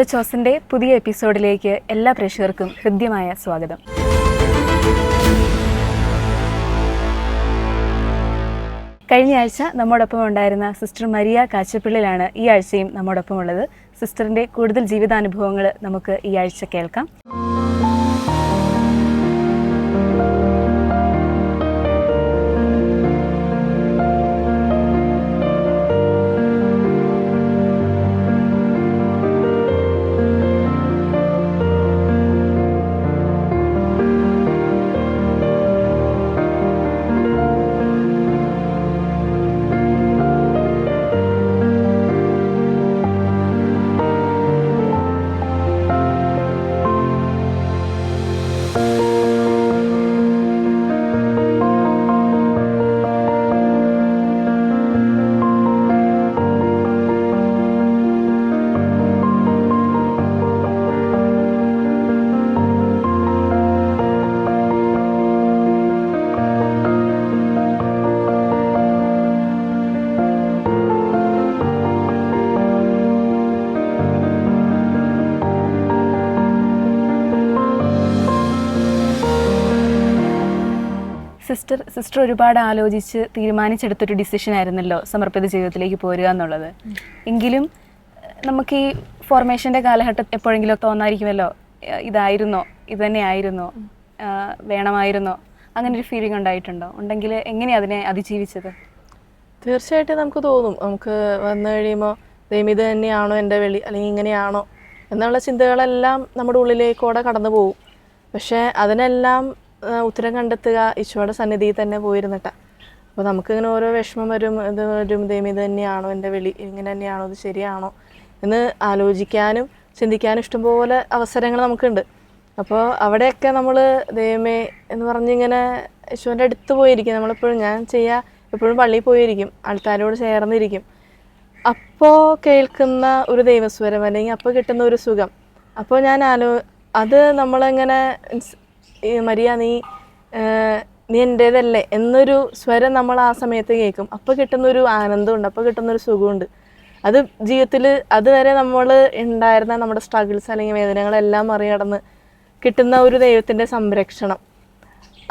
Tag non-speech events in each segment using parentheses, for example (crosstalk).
The ചോസിന്റെ പുതിയ എപ്പിസോഡിലേക്ക് എല്ലാ പ്രേക്ഷകർക്കും ഹൃദ്യമായ സ്വാഗതം. കഴിഞ്ഞ ആഴ്ച നമ്മോടൊപ്പം ഉണ്ടായിരുന്ന സിസ്റ്റർ മരിയ കാച്ചപ്പിള്ളിലാണ് ഈ ആഴ്ചയും നമ്മോടൊപ്പം ഉള്ളത്. സിസ്റ്ററിന്റെ കൂടുതൽ ജീവിതാനുഭവങ്ങൾ നമുക്ക് ഈ ആഴ്ച കേൾക്കാം. സിസ്റ്റർ സിസ്റ്റർ ഒരുപാട് ആലോചിച്ച് തീരുമാനിച്ചെടുത്തൊരു ഡിസിഷൻ ആയിരുന്നല്ലോ സമർപ്പിത ജീവിതത്തിലേക്ക് പോരുക എന്നുള്ളത്. എങ്കിലും നമുക്ക് ഈ ഫോർമേഷന്റെ കാലഘട്ടം എപ്പോഴെങ്കിലും തോന്നായിരിക്കുമല്ലോ ഇതായിരുന്നോ? ഇത് തന്നെ ആയിരുന്നോ വേണമായിരുന്നോ? അങ്ങനെ ഒരു ഫീലിംഗ് ഉണ്ടായിട്ടുണ്ടോ? ഉണ്ടെങ്കിൽ എങ്ങനെയാണ് അതിനെ അതിജീവിച്ചത്? തീർച്ചയായിട്ടും നമുക്ക് തോന്നും. നമുക്ക് വന്നു കഴിയുമ്പോൾ ദൈവം ഇത് തന്നെയാണോ എന്റെ വെളി? അല്ലെങ്കിൽ ഇങ്ങനെയാണോ? എന്നുള്ള ചിന്തകളെല്ലാം നമ്മുടെ ഉള്ളിലേക്കൂടെ കടന്നു പോകും പക്ഷേ അതിനെല്ലാം ഉത്തരം കണ്ടെത്തുക ഈശോയുടെ സന്നിധിയിൽ തന്നെ പോയിരുന്നിട്ടാ. അപ്പോൾ നമുക്കിങ്ങനെ ഓരോ വിഷമം വരും ഇത് വരും ദൈവം ഇത് തന്നെയാണോ എന്റെ വെളി ഇങ്ങനെ തന്നെയാണോ ഇത് ശരിയാണോ എന്ന് ആലോചിക്കാനും ചിന്തിക്കാനും ഇഷ്ടംപോലെ അവസരങ്ങൾ നമുക്കുണ്ട്. അപ്പോൾ അവിടെയൊക്കെ നമ്മൾ ദൈവമേ എന്ന് പറഞ്ഞിങ്ങനെ യേശുവിന്റെ അടുത്ത് പോയിരിക്കും. നമ്മളെപ്പോഴും ഞാൻ ചെയ്യുക എപ്പോഴും പള്ളിയിൽ പോയിരിക്കും ആൾക്കാരോട് ചേർന്നിരിക്കും. അപ്പോൾ കേൾക്കുന്ന ഒരു ദൈവസ്വരം അല്ലെങ്കിൽ അപ്പോൾ കിട്ടുന്ന ഒരു സുഖം. അപ്പോൾ ഞാൻ ആലോ അത് നമ്മളെങ്ങനെ മരിയ നീ നീ എന്റേതല്ലേ എന്നൊരു സ്വരം നമ്മൾ ആ സമയത്ത് കേൾക്കും. അപ്പോൾ കിട്ടുന്നൊരു ആനന്ദമുണ്ട് അപ്പോൾ കിട്ടുന്നൊരു സുഖമുണ്ട്. അത് ജീവിതത്തിൽ അതുവരെ നമ്മൾ ഉണ്ടായിരുന്ന നമ്മുടെ സ്ട്രഗിൾസ് അല്ലെങ്കിൽ വേദനകളെല്ലാം മറികടന്ന് കിട്ടുന്ന ഒരു ദൈവത്തിന്റെ സംരക്ഷണം.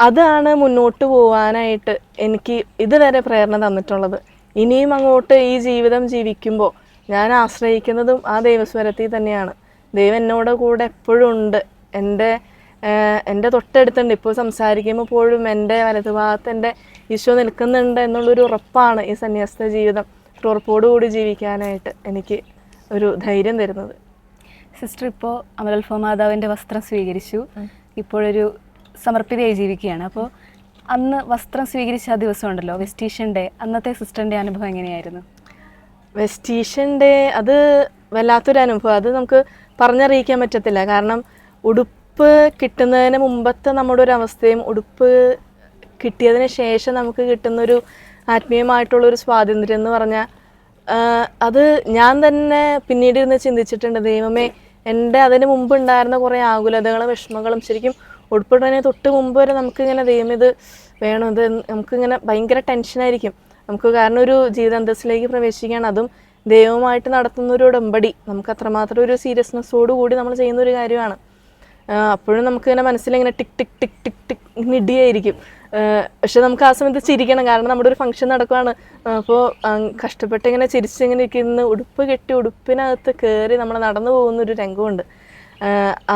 അതാണ് മുന്നോട്ട് പോകാനായിട്ട് എനിക്ക് ഇതുവരെ പ്രേരണ തന്നിട്ടുള്ളത്. ഇനിയും അങ്ങോട്ട് ഈ ജീവിതം ജീവിക്കുമ്പോൾ ഞാൻ ആശ്രയിക്കുന്നതും ആ ദൈവസ്വരത്തിൽ തന്നെയാണ്. ദൈവം എന്നോട് കൂടെ എപ്പോഴും ഉണ്ട്. എന്റെ എന്റെ തൊട്ടടുത്തുണ്ട്. ഇപ്പോൾ സംസാരിക്കുമ്പോൾ പോലും എന്റെ വലതുഭാഗത്ത് എന്റെ ഈശോ നിൽക്കുന്നുണ്ട് എന്നുള്ളൊരു ഉറപ്പാണ് ഈ സന്യാസ ജീവിതം. ഉറപ്പോടുകൂടി ജീവിക്കാനായിട്ട് എനിക്ക് ഒരു ധൈര്യം തരുന്നത്. സിസ്റ്റർ ഇപ്പോൾ അമലൽഫോ മാതാവിന്റെ വസ്ത്രം സ്വീകരിച്ചു. ഇപ്പോഴൊരു സമർപ്പിതയായി ജീവിക്കുകയാണ്. അപ്പോൾ അന്ന് വസ്ത്രം സ്വീകരിച്ച ആ ദിവസം ഉണ്ടല്ലോ വെസ്റ്റീഷ്യൻ ഡേ. അന്നത്തെ സിസ്റ്ററിന്റെ അനുഭവം എങ്ങനെയായിരുന്നു? വെസ്റ്റീഷ്യൻ ഡേ അത് വല്ലാത്തൊരു അനുഭവം. അത് നമുക്ക് പറഞ്ഞറിയിക്കാൻ പറ്റത്തില്ല. കാരണം ഉടുപ്പ് കിട്ടുന്നതിന് മുമ്പത്തെ നമ്മുടെ ഒരു അവസ്ഥയും ഉടുപ്പ് കിട്ടിയതിന് ശേഷം നമുക്ക് കിട്ടുന്നൊരു ആത്മീയമായിട്ടുള്ളൊരു സ്വാതന്ത്ര്യം എന്ന് പറഞ്ഞാൽ അത് ഞാൻ തന്നെ പിന്നീട് ഇരുന്ന് ചിന്തിച്ചിട്ടുണ്ട് ദൈവമേ എന്റെ അതിന് മുമ്പ് ഉണ്ടായിരുന്ന കുറേ ആകുലതകളും വിഷമങ്ങളും ശരിക്കും ഉൾപ്പെടുന്നതിന് തൊട്ട് മുമ്പ് വരെ നമുക്കിങ്ങനെ ദൈവം ഇത് വേണം ഇത് നമുക്കിങ്ങനെ ഭയങ്കര ടെൻഷനായിരിക്കും നമുക്ക് കാരണം ഒരു ജീവിത അന്തസ്സിലേക്ക് പ്രവേശിക്കുകയാണ് അതും ദൈവമായിട്ട് നടത്തുന്ന ഒരു ഉടമ്പടി. നമുക്ക് അത്രമാത്രം ഒരു സീരിയസ്നെസ്സോട് കൂടി നമ്മൾ ചെയ്യുന്ന ഒരു കാര്യമാണ്. അപ്പോഴും നമുക്ക് ഇങ്ങനെ മനസ്സിലിങ്ങനെ tick tick tick tick tick നിടിയായിരിക്കും പക്ഷെ നമുക്ക് ആ സമയത്ത് ചിരിക്കണം. കാരണം നമ്മുടെ ഒരു ഫംഗ്ഷൻ നടക്കുവാണ്. അപ്പോൾ കഷ്ടപ്പെട്ട് ഇങ്ങനെ ചിരിച്ചിങ്ങനെ ഇരിക്കുന്ന ഉടുപ്പ് കെട്ടി ഉടുപ്പിനകത്ത് കയറി നമ്മൾ നടന്നു പോകുന്ന ഒരു രംഗമുണ്ട്.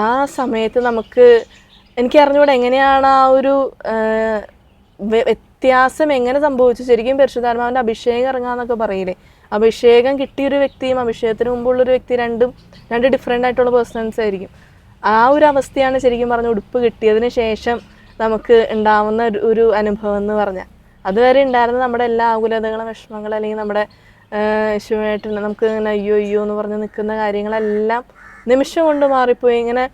ആ സമയത്ത് നമുക്ക് എനിക്ക് അറിഞ്ഞുകൂടെ എങ്ങനെയാണ് ആ ഒരു വ്യത്യാസം എങ്ങനെ സംഭവിച്ചു? ശരിക്കും പരിശുദ്ധാത്മാവിന്റെ അഭിഷേകം ഇറങ്ങാന്നൊക്കെ പറയില്ലേ? അഭിഷേകം കിട്ടിയൊരു വ്യക്തിയും അഭിഷേകത്തിന് മുമ്പുള്ളൊരു വ്യക്തി രണ്ടും രണ്ട് ഡിഫറെന്റ് ആയിട്ടുള്ള പേഴ്സൺസ് ആയിരിക്കും. ആ ഒരു അവസ്ഥയാണ് ശരിക്കും പറഞ്ഞ ഉടുപ്പ് കിട്ടിയതിന് ശേഷം നമുക്ക് ഉണ്ടാവുന്ന ഒരു- അനുഭവം എന്ന് പറഞ്ഞാൽ. അതുവരെ ഉണ്ടായിരുന്ന നമ്മുടെ എല്ലാ ആകുലതകളും വിഷമങ്ങളും അല്ലെങ്കിൽ നമ്മുടെ യേശുവായിട്ട് നമുക്ക് ഇങ്ങനെ അയ്യോ അയ്യോ എന്ന് പറഞ്ഞ് നിൽക്കുന്ന കാര്യങ്ങളെല്ലാം നിമിഷം കൊണ്ട് മാറിപ്പോയി. ഇങ്ങനെ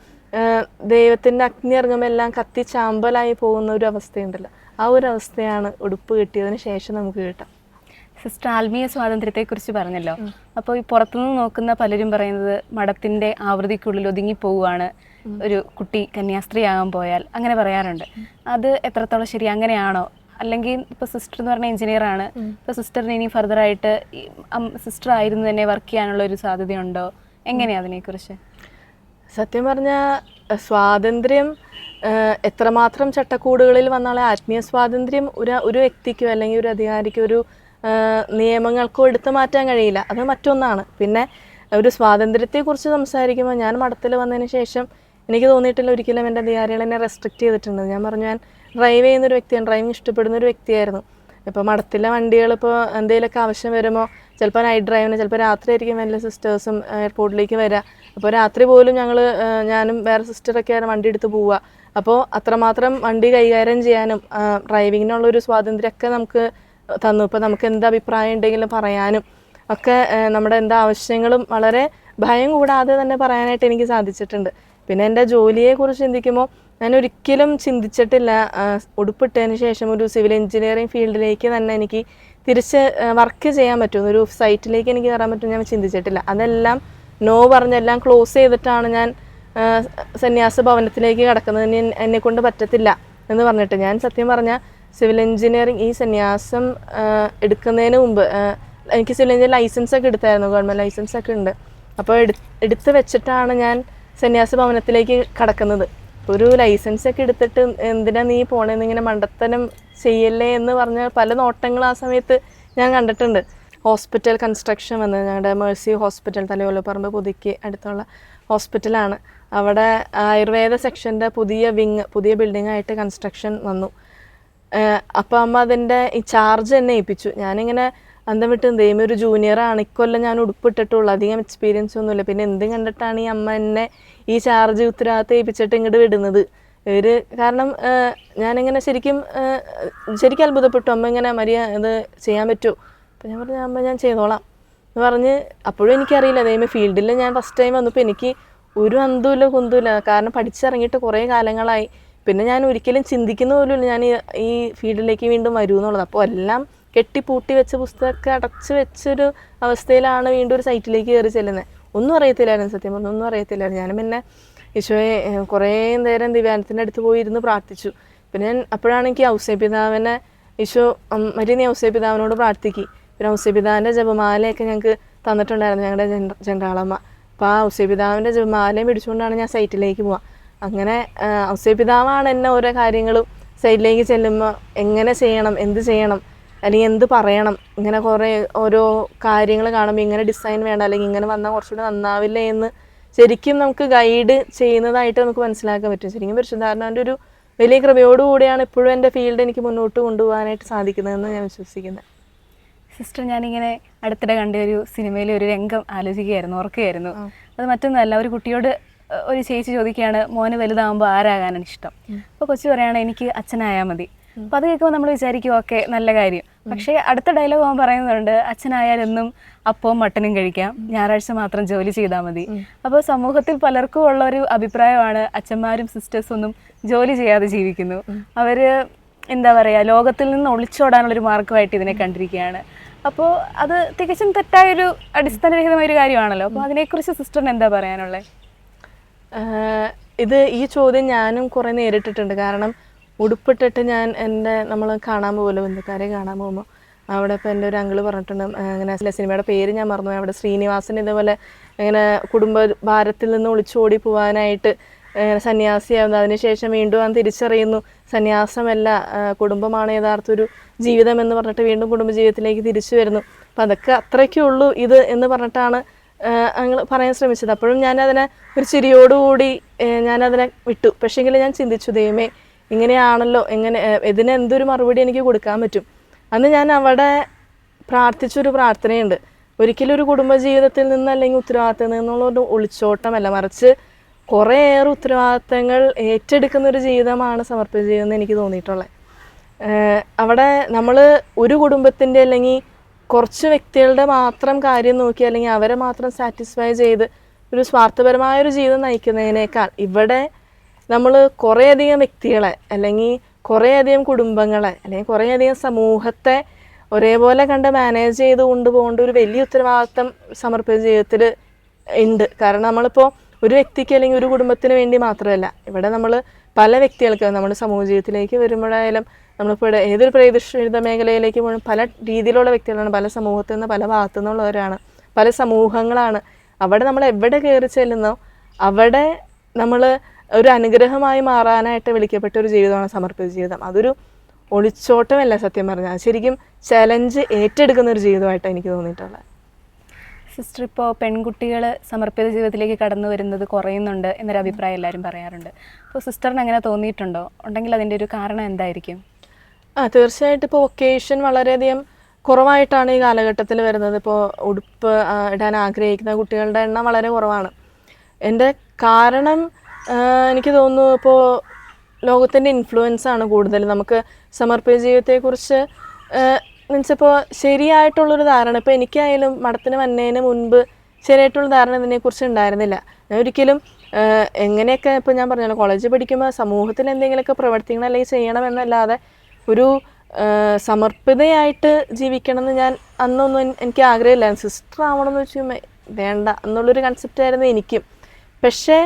ദൈവത്തിന്റെ അഗ്നി ഇറങ്ങുമ്പോൾ എല്ലാം കത്തി ചാമ്പലായി പോകുന്ന ഒരു അവസ്ഥയുണ്ടല്ലോ. ആ ഒരു അവസ്ഥയാണ് ഉടുപ്പ് കിട്ടിയതിന് ശേഷം നമുക്ക് കിട്ടാം സിസ്റ്റർ ആത്മീയ സ്വാതന്ത്ര്യത്തെക്കുറിച്ച് പറഞ്ഞല്ലോ. അപ്പോൾ ഈ പുറത്തുനിന്ന് നോക്കുന്ന പലരും പറയുന്നത് മഠത്തിന്റെ ആവൃത്തിക്കുള്ളിൽ ഒതുങ്ങി പോവുകയാണ് ഒരു കുട്ടി കന്യാസ്ത്രീ കന്യാസ്ത്രീയാകാൻ പോയാൽ അങ്ങനെ പറയാറുണ്ട്. അത് എത്രത്തോളം ശരി അങ്ങനെയാണോ? അല്ലെങ്കിൽ ഇപ്പോൾ സിസ്റ്റർ എന്ന് പറഞ്ഞ എഞ്ചിനീയർ ആണ്. ഇപ്പോൾ സിസ്റ്ററിന് ഇനി ഫർദർ ആയിട്ട് സിസ്റ്റർ ആയിരുന്നു തന്നെ വർക്ക് ചെയ്യാനുള്ള ഒരു സാധ്യതയുണ്ടോ? എങ്ങനെയാണ് അതിനെക്കുറിച്ച്? സത്യം പറഞ്ഞാൽ സ്വാതന്ത്ര്യം എത്രമാത്രം ചട്ടക്കൂടുകളിൽ വന്നാലും ആത്മീയ സ്വാതന്ത്ര്യം ഒരു ഒരു വ്യക്തിക്കോ അല്ലെങ്കിൽ ഒരു അധികാരിക്കോ ഒരു നിയമങ്ങൾക്കോ എടുത്തു മാറ്റാൻ കഴിയില്ല. അത് മറ്റൊന്നാണ്. പിന്നെ ഒരു സ്വാതന്ത്ര്യത്തെക്കുറിച്ച് സംസാരിക്കുമ്പോൾ ഞാൻ മഠത്തിൽ വന്നതിന് ശേഷം എനിക്ക് തോന്നിയിട്ടില്ല ഒരിക്കലും എന്റെ അധികാരികൾ എന്നെ റെസ്ട്രിക്റ്റ് ചെയ്തിട്ടുണ്ട്. ഞാൻ പറഞ്ഞു ഞാൻ ഡ്രൈവ് ചെയ്യുന്ന ഒരു വ്യക്തിയാണ്. ഡ്രൈവിങ് ഇഷ്ടപ്പെടുന്ന ഒരു വ്യക്തിയായിരുന്നു. ഇപ്പോൾ മഠത്തിലെ വണ്ടികൾ ഇപ്പോൾ എന്തെങ്കിലുമൊക്കെ ആവശ്യം വരുമ്പോൾ ചിലപ്പോൾ നൈറ്റ് ഡ്രൈവിന് ചിലപ്പോൾ രാത്രി ആയിരിക്കും വല്ല സിസ്റ്റേഴ്സും എയർപോർട്ടിലേക്ക് വരിക അപ്പോൾ രാത്രി പോലും ഞങ്ങൾ ഞാനും വേറെ സിസ്റ്ററൊക്കെ ആയിരുന്നു വണ്ടി എടുത്ത് പോവുക. അപ്പോൾ അത്രമാത്രം വണ്ടി കൈകാര്യം ചെയ്യാനും ഡ്രൈവിങ്ങിനുള്ളൊരു സ്വാതന്ത്ര്യമൊക്കെ നമുക്ക് തന്നു. ഇപ്പോൾ നമുക്ക് എന്ത് അഭിപ്രായം ഉണ്ടെങ്കിലും പറയാനും ഒക്കെ നമ്മുടെ എന്താ ആവശ്യങ്ങളും വളരെ ഭയം കൂടാതെ തന്നെ പറയാനായിട്ട് എനിക്ക് സാധിച്ചിട്ടുണ്ട്. പിന്നെ എന്റെ ജോലിയെക്കുറിച്ച് ചിന്തിക്കുമ്പോൾ ഞാൻ ഒരിക്കലും ചിന്തിച്ചിട്ടില്ല. ഉടുപ്പിട്ടതിന് ശേഷം ഒരു സിവിൽ എഞ്ചിനീയറിംഗ് ഫീൽഡിലേക്ക് തന്നെ എനിക്ക് തിരിച്ച് വർക്ക് ചെയ്യാൻ പറ്റും. ഒരു സൈറ്റിലേക്ക് എനിക്ക് കയറാൻ പറ്റും ഞാൻ ചിന്തിച്ചിട്ടില്ല. അതെല്ലാം നോ പറഞ്ഞെല്ലാം ക്ലോസ് ചെയ്തിട്ടാണ് ഞാൻ സന്യാസ ഭവനത്തിലേക്ക് കിടക്കുന്നത്. എന്നെ കൊണ്ട് പറ്റത്തില്ല എന്ന് പറഞ്ഞിട്ട് ഞാൻ സത്യം പറഞ്ഞാൽ സിവിൽ എഞ്ചിനീയറിംഗ് ഈ സന്യാസം എടുക്കുന്നതിന് മുമ്പ് എനിക്ക് സിവിൽ എഞ്ചിനീയർ ലൈസൻസ് ഒക്കെ എടുത്തായിരുന്നു ഗവൺമെന്റ് ലൈസൻസ് ഒക്കെ ഉണ്ട്. അപ്പോൾ എടു എടുത്ത് വെച്ചിട്ടാണ് ഞാൻ സന്യാസ ഭവനത്തിലേക്ക് കടക്കുന്നത്. ഒരു ലൈസൻസ് ഒക്കെ എടുത്തിട്ട് എന്തിനാ നീ പോണേന്ന് ഇങ്ങനെ മണ്ടത്തനം ചെയ്യല്ലേ എന്ന് പറഞ്ഞ പല നോട്ടങ്ങൾ ആ സമയത്ത് ഞാൻ കണ്ടിട്ടുണ്ട്. ഹോസ്പിറ്റൽ കൺസ്ട്രക്ഷൻ വന്ന് ഞങ്ങളുടെ മേഴ്സി ഹോസ്പിറ്റൽ തലയോലപ്പറമ്പ് പുതുക്കി അടുത്തുള്ള ഹോസ്പിറ്റലാണ് അവിടെ ആയുർവേദ സെക്ഷന്റെ പുതിയ വിങ് പുതിയ ബിൽഡിംഗ് ആയിട്ട് കൺസ്ട്രക്ഷൻ വന്നു. അപ്പം അമ്മ അതിന്റെ ഈ ചാർജ് എന്നെ ഏൽപ്പിച്ചു. ഞാനിങ്ങനെ അന്തം വിട്ട് ദൈവം ഒരു ജൂനിയറാണ് ഇക്കൊല്ലം ഞാൻ ഉടുപ്പിട്ടിട്ടുള്ളൂ. അധികം എക്സ്പീരിയൻസ് ഒന്നുമില്ല. പിന്നെ എന്ത് കണ്ടിട്ടാണ് ഈ അമ്മ എന്നെ ഈ ചാർജ് ഉത്തരവാദിത്തം ഏൽപ്പിച്ചിട്ട് ഇങ്ങോട്ട് വിടുന്നത്? ഒരു കാരണം ഞാനിങ്ങനെ ശരിക്കും ശരിക്കും അത്ഭുതപ്പെട്ടു. അമ്മ ഇങ്ങനെ മരിയ ഇത് ചെയ്യാൻ പറ്റുമോ അപ്പം ഞാൻ പറഞ്ഞു അമ്മ ഞാൻ ചെയ്തോളാം. എന്ന് പറഞ്ഞ് അപ്പോഴും എനിക്കറിയില്ല. ദൈവം ഫീൽഡിൽ ഞാൻ ഫസ്റ്റ് ടൈം വന്നപ്പോൾ എനിക്ക് ഒരു അന്തമില്ല കുന്തുമില്ല. കാരണം പഠിച്ചിറങ്ങിയിട്ട് കുറേ കാലങ്ങളായി. പിന്നെ ഞാൻ ഒരിക്കലും ചിന്തിക്കുന്ന പോലുമില്ല. ഞാൻ ഈ- ഫീൽഡിലേക്ക് വീണ്ടും വരൂ എന്നുള്ളത് അപ്പോൾ എല്ലാം കെട്ടിപ്പൂട്ടി വെച്ച പുസ്തകമൊക്കെ അടച്ച് വെച്ചൊരു അവസ്ഥയിലാണ് വീണ്ടും ഒരു സൈറ്റിലേക്ക് കയറി ചെല്ലുന്നത്. ഒന്നും അറിയത്തില്ലായിരുന്നു സത്യം പറഞ്ഞു ഒന്നും അറിയത്തില്ലായിരുന്നു. ഞാൻ പിന്നെ ഈശോയെ കുറേ നേരം ദിവ്യാനത്തിന്റെ അടുത്ത് പോയി ഇരുന്ന് പ്രാർത്ഥിച്ചു. പിന്നെ ഞാൻ അപ്പോഴാണ് എനിക്ക് ഔസേപിതാവിനെ ഈശോ മരിയ ഔസേപിതാവിനോട് പ്രാർത്ഥിക്കും. പിന്നെ ഔസേപിതാവിന്റെ ജപമാലയൊക്കെ ഞങ്ങൾക്ക് തന്നിട്ടുണ്ടായിരുന്നു ഞങ്ങളുടെ ജൻ ജനറാളമ്മ അപ്പോൾ ആ ഔസേപിതാവിന്റെ ജപമാലയും പിടിച്ചുകൊണ്ടാണ് ഞാൻ സൈറ്റിലേക്ക് പോവുക അങ്ങനെ ഔസേ ഔസേപിതാവാണ് എന്നെ ഓരോ കാര്യങ്ങളും സൈഡിലേക്ക് ചെല്ലുമ്പോൾ എങ്ങനെ ചെയ്യണം എന്ത് ചെയ്യണം അല്ലെങ്കിൽ എന്ത് പറയണം ഇങ്ങനെ കുറേ ഓരോ കാര്യങ്ങൾ കാണുമ്പോൾ ഇങ്ങനെ ഡിസൈൻ വേണം അല്ലെങ്കിൽ ഇങ്ങനെ വന്നാൽ കുറച്ചുകൂടെ നന്നാവില്ലേ എന്ന് ശരിക്കും നമുക്ക് ഗൈഡ് ചെയ്യുന്നതായിട്ട് നമുക്ക് മനസ്സിലാക്കാൻ പറ്റും. ശരിക്കും പരിശുദ്ധാരണന്റെ ഒരു വലിയ കൃപയോടുകൂടിയാണ് ഇപ്പോഴും എന്റെ ഫീൽഡ് എനിക്ക് മുന്നോട്ട് കൊണ്ടുപോകാനായിട്ട് സാധിക്കുന്നതെന്ന് ഞാൻ വിശ്വസിക്കുന്നത് സിസ്റ്റർ ഞാനിങ്ങനെ അടുത്തിടെ കണ്ട ഒരു സിനിമയിലെ ഒരു രംഗം ആലോചിക്കുകയായിരുന്നു ഓർക്കുകയായിരുന്നു. അത് മറ്റൊന്നല്ല ഒരു കുട്ടിയോട് ഒരു ചേച്ചി ചോദിക്കുകയാണ് മോന് വലുതാകുമ്പോൾ ആരാകാനാണ് ഇഷ്ടം അപ്പോൾ കൊച്ചു പറയാണ് എനിക്ക് അച്ഛനായാൽ മതി. അപ്പോൾ അത് കേൾക്കുമ്പോൾ നമ്മൾ വിചാരിക്കും ഓക്കെ നല്ല കാര്യം. പക്ഷേ അടുത്ത ഡയലോഗ് അവൻ പറയുന്നുണ്ട് അച്ഛനായാലെന്നും അപ്പവും മട്ടനും കഴിക്കാം. ഞായറാഴ്ച മാത്രം ജോലി ചെയ്താൽ മതി. അപ്പോൾ സമൂഹത്തിൽ പലർക്കും ഉള്ള ഒരു അഭിപ്രായമാണ് അച്ഛന്മാരും സിസ്റ്റേഴ്സും ഒന്നും ജോലി ചെയ്യാതെ ജീവിക്കുന്നു. അവർ എന്താ പറയുക ലോകത്തിൽ നിന്ന് ഒളിച്ചോടാനുള്ള ഒരു മാർഗമായിട്ട് ഇതിനെ കണ്ടിരിക്കുകയാണ്. അപ്പോൾ അത് തികച്ചും തെറ്റായൊരു അടിസ്ഥാനരഹിതമായ ഒരു കാര്യമാണല്ലോ അപ്പോൾ അതിനെക്കുറിച്ച് സിസ്റ്ററിന് എന്താ പറയാനുള്ളത് ഇത് ഈ ചോദ്യം ഞാനും കുറേ നേരിട്ടിട്ടുണ്ട്. കാരണം ഉടുപ്പിട്ടിട്ട് ഞാൻ എന്റെ നമ്മൾ കാണാൻ പോകുമല്ലോ ബന്ധുക്കാരെ കാണാൻ പോകുമ്പോൾ. അവിടെ ഇപ്പോൾ എന്റെ ഒരു അങ്കിൾ പറഞ്ഞിട്ടുണ്ട് അങ്ങനെ സിനിമയുടെ പേര് ഞാൻ മറന്നു അവിടെ ശ്രീനിവാസൻ ഇതേപോലെ ഇങ്ങനെ കുടുംബ ഭാരത്തിൽ നിന്ന് ഒളിച്ചോടി പോകാനായിട്ട് സന്യാസിയാവുന്നു അതിനുശേഷം വീണ്ടും അവൻ തിരിച്ചറിയുന്നു സന്യാസമല്ല കുടുംബമാണ് യഥാർത്ഥ ഒരു ജീവിതം എന്ന് പറഞ്ഞിട്ട് വീണ്ടും കുടുംബജീവിതത്തിലേക്ക് തിരിച്ചു വരുന്നു. അപ്പം അതൊക്കെ അത്രയ്ക്കേ ഉള്ളൂ ഇത് എന്ന് പറഞ്ഞിട്ടാണ് ഞങ്ങൾ പറയാൻ ശ്രമിച്ചത്. അപ്പോഴും ഞാനതിനെ ഒരു ചിരിയോടുകൂടി ഞാനതിനെ വിട്ടു. പക്ഷേങ്കിൽ ഞാൻ ചിന്തിച്ചു ദൈവമേ ഇങ്ങനെയാണല്ലോ എങ്ങനെ ഇതിന് എന്തൊരു മറുപടി എനിക്ക് കൊടുക്കാൻ പറ്റും? അന്ന് ഞാൻ അവിടെ പ്രാർത്ഥിച്ചൊരു പ്രാർത്ഥനയുണ്ട്. ഒരിക്കലും ഒരു കുടുംബജീവിതത്തിൽ നിന്ന് അല്ലെങ്കിൽ ഉത്തരവാദിത്തത്തിൽ നിന്നുള്ള ഒളിച്ചോട്ടമല്ല മറിച്ച് കുറേയേറെ ഉത്തരവാദിത്തങ്ങൾ ഏറ്റെടുക്കുന്ന ഒരു ജീവിതമാണ് സമർപ്പിച്ച ജീവിതം എന്ന് എനിക്ക് തോന്നിയിട്ടുള്ളത്. അവിടെ നമ്മൾ ഒരു കുടുംബത്തിന്റെ അല്ലെങ്കിൽ കുറച്ച് വ്യക്തികളുടെ മാത്രം കാര്യം നോക്കി അല്ലെങ്കിൽ അവരെ മാത്രം സാറ്റിസ്ഫൈ ചെയ്ത് ഒരു സ്വാർത്ഥപരമായ ഒരു ജീവിതം നയിക്കുന്നതിനേക്കാൾ ഇവിടെ നമ്മൾ കുറേയധികം വ്യക്തികളെ അല്ലെങ്കിൽ കുറേയധികം കുടുംബങ്ങളെ അല്ലെങ്കിൽ കുറേയധികം സമൂഹത്തെ ഒരേപോലെ കണ്ട് മാനേജ് ചെയ്ത് കൊണ്ടുപോകേണ്ട ഒരു വലിയ ഉത്തരവാദിത്തം സമർപ്പിത ജീവിതത്തിൽ ഉണ്ട്. കാരണം നമ്മളിപ്പോൾ ഒരു വ്യക്തിക്ക് അല്ലെങ്കിൽ ഒരു കുടുംബത്തിന് വേണ്ടി മാത്രമല്ല. ഇവിടെ നമ്മൾ പല വ്യക്തികൾക്ക് നമ്മുടെ സമൂഹ ജീവിതത്തിലേക്ക് വരുമ്പോഴായാലും നമ്മളിപ്പോൾ ഏതൊരു പ്രതിഷ്ഠിത മേഖലയിലേക്ക് പോലും പല രീതിയിലുള്ള വ്യക്തികളാണ് പല സമൂഹത്തിൽ നിന്ന് പല ഭാഗത്തു നിന്നുള്ളവരാണ് പല സമൂഹങ്ങളാണ്. അവിടെ നമ്മൾ എവിടെ കയറി ചെല്ലുന്നോ അവിടെ നമ്മൾ ഒരു അനുഗ്രഹമായി മാറാനായിട്ട് വിളിക്കപ്പെട്ട ഒരു ജീവിതമാണ് സമർപ്പിത ജീവിതം. അതൊരു ഒളിച്ചോട്ടമല്ല സത്യം പറഞ്ഞാൽ. ശരിക്കും ചലഞ്ച് ഏറ്റെടുക്കുന്ന ഒരു ജീവിതമായിട്ടാണ് എനിക്ക് തോന്നിയിട്ടുള്ളത്. സിസ്റ്റർ ഇപ്പോൾ പെൺകുട്ടികൾ സമർപ്പിത ജീവിതത്തിലേക്ക് കടന്നു വരുന്നത് കുറയുന്നുണ്ട് എന്നൊരു അഭിപ്രായം എല്ലാവരും പറയാറുണ്ട്. അപ്പോൾ സിസ്റ്ററിന് അങ്ങനെ തോന്നിയിട്ടുണ്ടോ? ഉണ്ടെങ്കിൽ അതിന്റെ ഒരു കാരണം എന്തായിരിക്കും? ആ തീർച്ചയായിട്ടും ഇപ്പോൾ വൊക്കേഷൻ വളരെയധികം കുറവായിട്ടാണ് ഈ കാലഘട്ടത്തിൽ വരുന്നത്. ഇപ്പോൾ ഉടുപ്പ് ഇടാൻ ആഗ്രഹിക്കുന്ന കുട്ടികളുടെ എണ്ണം വളരെ കുറവാണ്. എന്റെ കാരണം എനിക്ക് തോന്നുന്നു ഇപ്പോൾ ലോകത്തിന്റെ ഇൻഫ്ലുവൻസ് ആണ് കൂടുതൽ. നമുക്ക് സമർപ്പിത ജീവിതത്തെക്കുറിച്ച് മീൻസ് ഇപ്പോൾ ശരിയായിട്ടുള്ളൊരു ധാരണ. ഇപ്പോൾ എനിക്കായാലും മഠത്തിന് വന്നതിന് മുൻപ് ശരിയായിട്ടുള്ള ധാരണ ഇതിനെക്കുറിച്ച് ഉണ്ടായിരുന്നില്ല. ഞാൻ ഒരിക്കലും എങ്ങനെയൊക്കെ ഇപ്പോൾ ഞാൻ പറഞ്ഞല്ലോ കോളേജ് പഠിക്കുമ്പോൾ സമൂഹത്തിൽ എന്തെങ്കിലുമൊക്കെ പ്രവർത്തിക്കണം അല്ലെങ്കിൽ ചെയ്യണം എന്നല്ലാതെ ഒരു സമർപ്പിതയായിട്ട് ജീവിക്കണം എന്ന് ഞാൻ അന്നൊന്നും എനിക്ക് ആഗ്രഹമില്ലായിരുന്നു സിസ്റ്റർ ആവണം എന്ന് വെച്ചാൽ വേണ്ട എന്നുള്ളൊരു കൺസെപ്റ്റ് ആയിരുന്നു എനിക്കും. പക്ഷേ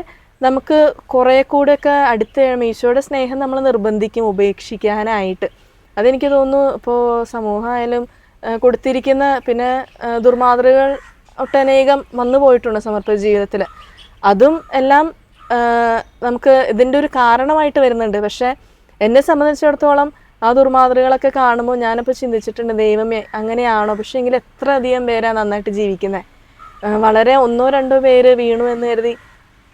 നമുക്ക് കുറേ കൂടെയൊക്കെ അടുത്ത് ഈശോയുടെ സ്നേഹം നമ്മൾ നിർബന്ധിക്കും ഉപേക്ഷിക്കാനായിട്ട്. അതെനിക്ക് തോന്നുന്നു ഇപ്പോൾ സമൂഹമായാലും കൊടുത്തിരിക്കുന്ന പിന്നെ ദുർമാതൃകൾ ഒട്ടനേകം വന്നു പോയിട്ടുണ്ട് സമർപ്പിത ജീവിതത്തിൽ അതും എല്ലാം നമുക്ക് ഇതിന്റെ ഒരു കാരണമായിട്ട് വരുന്നുണ്ട്. പക്ഷേ എന്നെ സംബന്ധിച്ചിടത്തോളം ആ ദുർമാതൃകളൊക്കെ കാണുമ്പോൾ ഞാനിപ്പോൾ ചിന്തിച്ചിട്ടുണ്ട് ദൈവമേ അങ്ങനെയാണോ? പക്ഷേ എങ്കിൽ എത്ര അധികം പേരാണ് നന്നായിട്ട് ജീവിക്കുന്നത് വളരെ ഒന്നോ രണ്ടോ പേര് വീണു എന്ന് കരുതി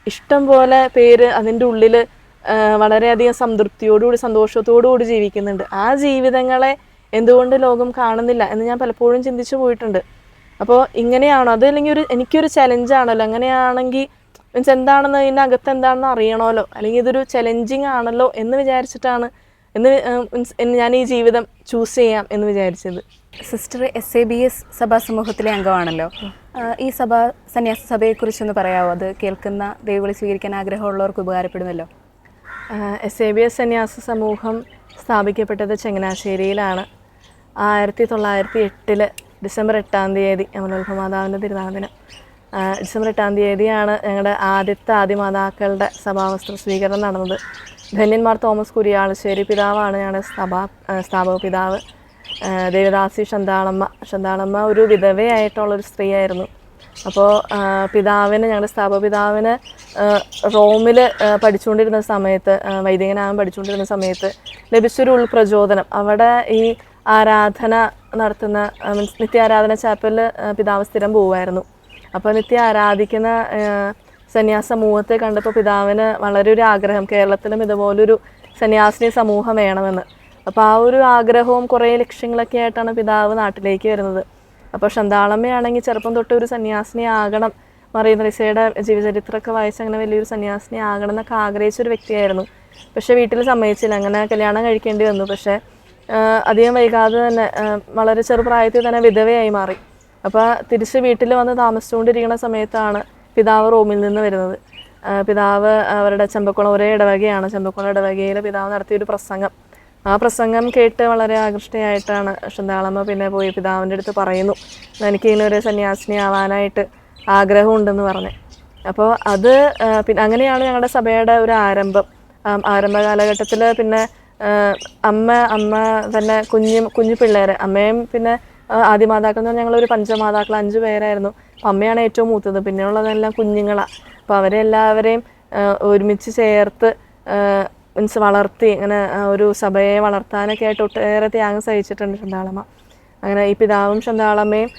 ഇഷ്ടം പോലെ പേര് അതിന്റെ ഉള്ളിൽ വളരെയധികം സംതൃപ്തിയോടുകൂടി സന്തോഷത്തോടുകൂടി ജീവിക്കുന്നുണ്ട്. ആ ജീവിതങ്ങളെ എന്തുകൊണ്ട് ലോകം കാണുന്നില്ല എന്ന് ഞാൻ പലപ്പോഴും ചിന്തിച്ചു പോയിട്ടുണ്ട്. അപ്പോൾ ഇങ്ങനെയാണോ? അത് അല്ലെങ്കിൽ ഒരു എനിക്കൊരു ചലഞ്ചാണല്ലോ അങ്ങനെയാണെങ്കിൽ മീൻസ് എന്താണെന്ന് അതിന്റെ അകത്ത് എന്താണെന്ന് അറിയണമല്ലോ? അല്ലെങ്കിൽ ഇതൊരു ചലഞ്ചിങ് ആണല്ലോ എന്ന് വിചാരിച്ചിട്ടാണ് എന്ന് മീൻസ് ഞാൻ ഈ ജീവിതം ചൂസ് ചെയ്യാം എന്ന് വിചാരിച്ചത്. Sister S A B S സഭാ സമൂഹത്തിലെ അംഗമാണല്ലോ. ഈ സഭാ സന്യാസ സഭയെക്കുറിച്ചൊന്ന് പറയാമോ അത് കേൾക്കുന്ന ദൈവവിളി സ്വീകരിക്കാൻ ആഗ്രഹമുള്ളവർക്ക് ഉപകാരപ്പെടുമല്ലോ. എസ് എ ബി എസ് സന്യാസ സമൂഹം സ്ഥാപിക്കപ്പെട്ടത് ചങ്ങനാശ്ശേരിയിലാണ്. ആയിരത്തി തൊള്ളായിരത്തി എട്ടിൽ ഡിസംബർ എട്ടാം തീയതി അമലോത്ഭ മാതാവിന്റെ തിരുനാളിനം ഡിസംബർ എട്ടാം തീയതിയാണ് ഞങ്ങളുടെ ആദ്യത്തെ ആദിമാതാക്കളുടെ സഭാവസ്ത്ര സ്വീകരണം നടന്നത്. ധന്യന്മാർ തോമസ് കുരിയാളശ്ശേരി പിതാവാണ് ഞങ്ങളുടെ സഭാ സ്ഥാപക പിതാവ്. ദേവദാസി ശന്താളമ്മ. ശന്താളമ്മ ഒരു വിധവയായിട്ടുള്ളൊരു സ്ത്രീയായിരുന്നു. അപ്പോൾ പിതാവിന് ഞങ്ങളുടെ സ്ഥാപപിതാവിന് റോമിൽ പഠിച്ചുകൊണ്ടിരുന്ന സമയത്ത് വൈദികനാകാൻ പഠിച്ചുകൊണ്ടിരുന്ന സമയത്ത് ലഭിച്ചൊരു ഉൾപ്രചോദനം. അവിടെ ഈ ആരാധന നടത്തുന്ന മീൻസ് നിത്യാരാധന ചാപ്പലിൽ പിതാവ് സ്ഥിരം പോവുമായിരുന്നു. അപ്പോൾ നിത്യ ആരാധിക്കുന്ന സന്യാസ സമൂഹത്തെ കണ്ടപ്പോൾ പിതാവിന് വളരെ ഒരു ആഗ്രഹം കേരളത്തിലും ഇതുപോലൊരു സന്യാസിനി സമൂഹം വേണമെന്ന്. അപ്പോൾ ആ ഒരു ആഗ്രഹവും കുറേ ലക്ഷ്യങ്ങളൊക്കെ ആയിട്ടാണ് പിതാവ് നാട്ടിലേക്ക് വരുന്നത്. അപ്പോൾ ശന്താളമ്മയാണെങ്കിൽ ചെറുപ്പം തൊട്ട് ഒരു സന്യാസിനി ആകണം. മറിയ ത്രേസ്യയുടെ ജീവചരിത്രമൊക്കെ വായിച്ച് അങ്ങനെ വലിയൊരു സന്യാസിനി ആകണം എന്നൊക്കെ ആഗ്രഹിച്ചൊരു വ്യക്തിയായിരുന്നു. പക്ഷേ വീട്ടിൽ സമ്മതിച്ചില്ല. അങ്ങനെ കല്യാണം കഴിക്കേണ്ടി വന്നു. പക്ഷേ അധികം വൈകാതെ തന്നെ വളരെ ചെറുപ്രായത്തിൽ തന്നെ വിധവയായി മാറി. അപ്പോൾ തിരിച്ച് വീട്ടിൽ വന്ന് താമസിച്ചുകൊണ്ടിരിക്കുന്ന സമയത്താണ് പിതാവ് റോമിൽ നിന്ന് വരുന്നത്. പിതാവ് അവരുടെ ചെമ്പക്കുളം ഒരേ ഇടവകയാണ്. ചെമ്പക്കുളം ഇടവകയിൽ പിതാവ് നടത്തിയൊരു പ്രസംഗം. ആ പ്രസംഗം കേട്ട് വളരെ ആകൃഷ്ടയായിട്ടാണ് ശ്രദ്ധാളമ്മ പിന്നെ പോയി പിതാവിന്റെ അടുത്ത് പറയുന്നു. എനിക്ക് ഇങ്ങനെ ഒരു സന്യാസിനി ആവാനായിട്ട് ആഗ്രഹമുണ്ടെന്ന് പറഞ്ഞു. അപ്പോൾ അത് പിന്നെ അങ്ങനെയാണ് ഞങ്ങളുടെ സഭയുടെ ഒരു ആരംഭം. ആരംഭ കാലഘട്ടത്തിൽ പിന്നെ അമ്മ അമ്മ തന്നെ കുഞ്ഞു കുഞ്ഞു പിള്ളേരെ. അമ്മയും പിന്നെ ആദ്യ ആദ്യമാതാക്കൾ എന്ന് പറഞ്ഞാൽ ഞങ്ങളൊരു പഞ്ചമാതാക്കൾ അഞ്ച് പേരായിരുന്നു. അമ്മയാണ് ഏറ്റവും മൂത്തത്. പിന്നെയുള്ളതെല്ലാം കുഞ്ഞുങ്ങളാണ് അപ്പോൾ അവരെല്ലാവരെയും ഒരുമിച്ച് ചേർത്ത് മീൻസ് വളർത്തി ഇങ്ങനെ ഒരു സഭയെ വളർത്താനൊക്കെ ആയിട്ട് ഒട്ടേറെ ത്യാഗം സഹിച്ചിട്ടുണ്ട് ചണ്ടാളമ്മ അങ്ങനെ ഈ പിതാവും ശന്താളമ്മയും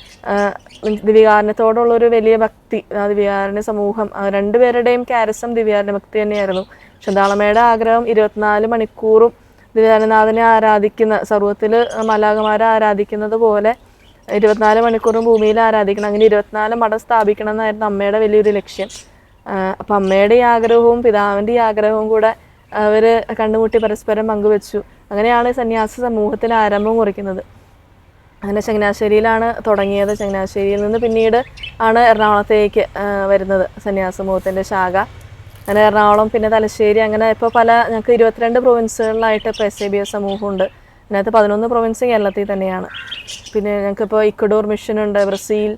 ദിവികാരനത്തോടുള്ള ഒരു വലിയ ഭക്തി ആ ദിവികാരന സമൂഹം രണ്ടുപേരുടെയും കാരസം ദിവികാരന ഭക്തി തന്നെയായിരുന്നു. ശന്താളമ്മയുടെ ആഗ്രഹം ഇരുപത്തിനാല് മണിക്കൂറും ദിവികാരനാഥനെ ആരാധിക്കുന്ന സർവത്തിൽ മലാകമാരെ ആരാധിക്കുന്നത് പോലെ ഇരുപത്തിനാല് മണിക്കൂറും ഭൂമിയിൽ ആരാധിക്കണം അങ്ങനെ ഇരുപത്തിനാല് മഠം സ്ഥാപിക്കണം എന്നായിരുന്നു അമ്മയുടെ വലിയൊരു ലക്ഷ്യം. അപ്പം അമ്മയുടെ ഈ ആഗ്രഹവും പിതാവിന്റെ ഈ ആഗ്രഹവും കൂടെ അവർ കണ്ടുമുട്ടി പരസ്പരം പങ്കുവെച്ചു. അങ്ങനെയാണ് സന്യാസ സമൂഹത്തിൽ ആരംഭം കുറിക്കുന്നത്. അങ്ങനെ ചങ്ങനാശ്ശേരിയിലാണ് തുടങ്ങിയത്. ചങ്ങനാശ്ശേരിയിൽ നിന്ന് പിന്നീട് ആണ് എറണാകുളത്തേക്ക് വരുന്നത് സന്യാസ സമൂഹത്തിന്റെ ശാഖ. അങ്ങനെ എറണാകുളം പിന്നെ തലശ്ശേരി അങ്ങനെ ഇപ്പോൾ പല ഞങ്ങൾക്ക് ഇരുപത്തിരണ്ട് പ്രൊവിൻസുകളിലായിട്ട് ഇപ്പോൾ എസ് എ ബി എസ് സമൂഹമുണ്ട്. അതിനകത്ത് പതിനൊന്ന് പ്രൊവിൻസ് കേരളത്തിൽ തന്നെയാണ്. പിന്നെ ഞങ്ങൾക്കിപ്പോൾ ഇക്വഡോർ മിഷനുണ്ട് ബ്രസീൽ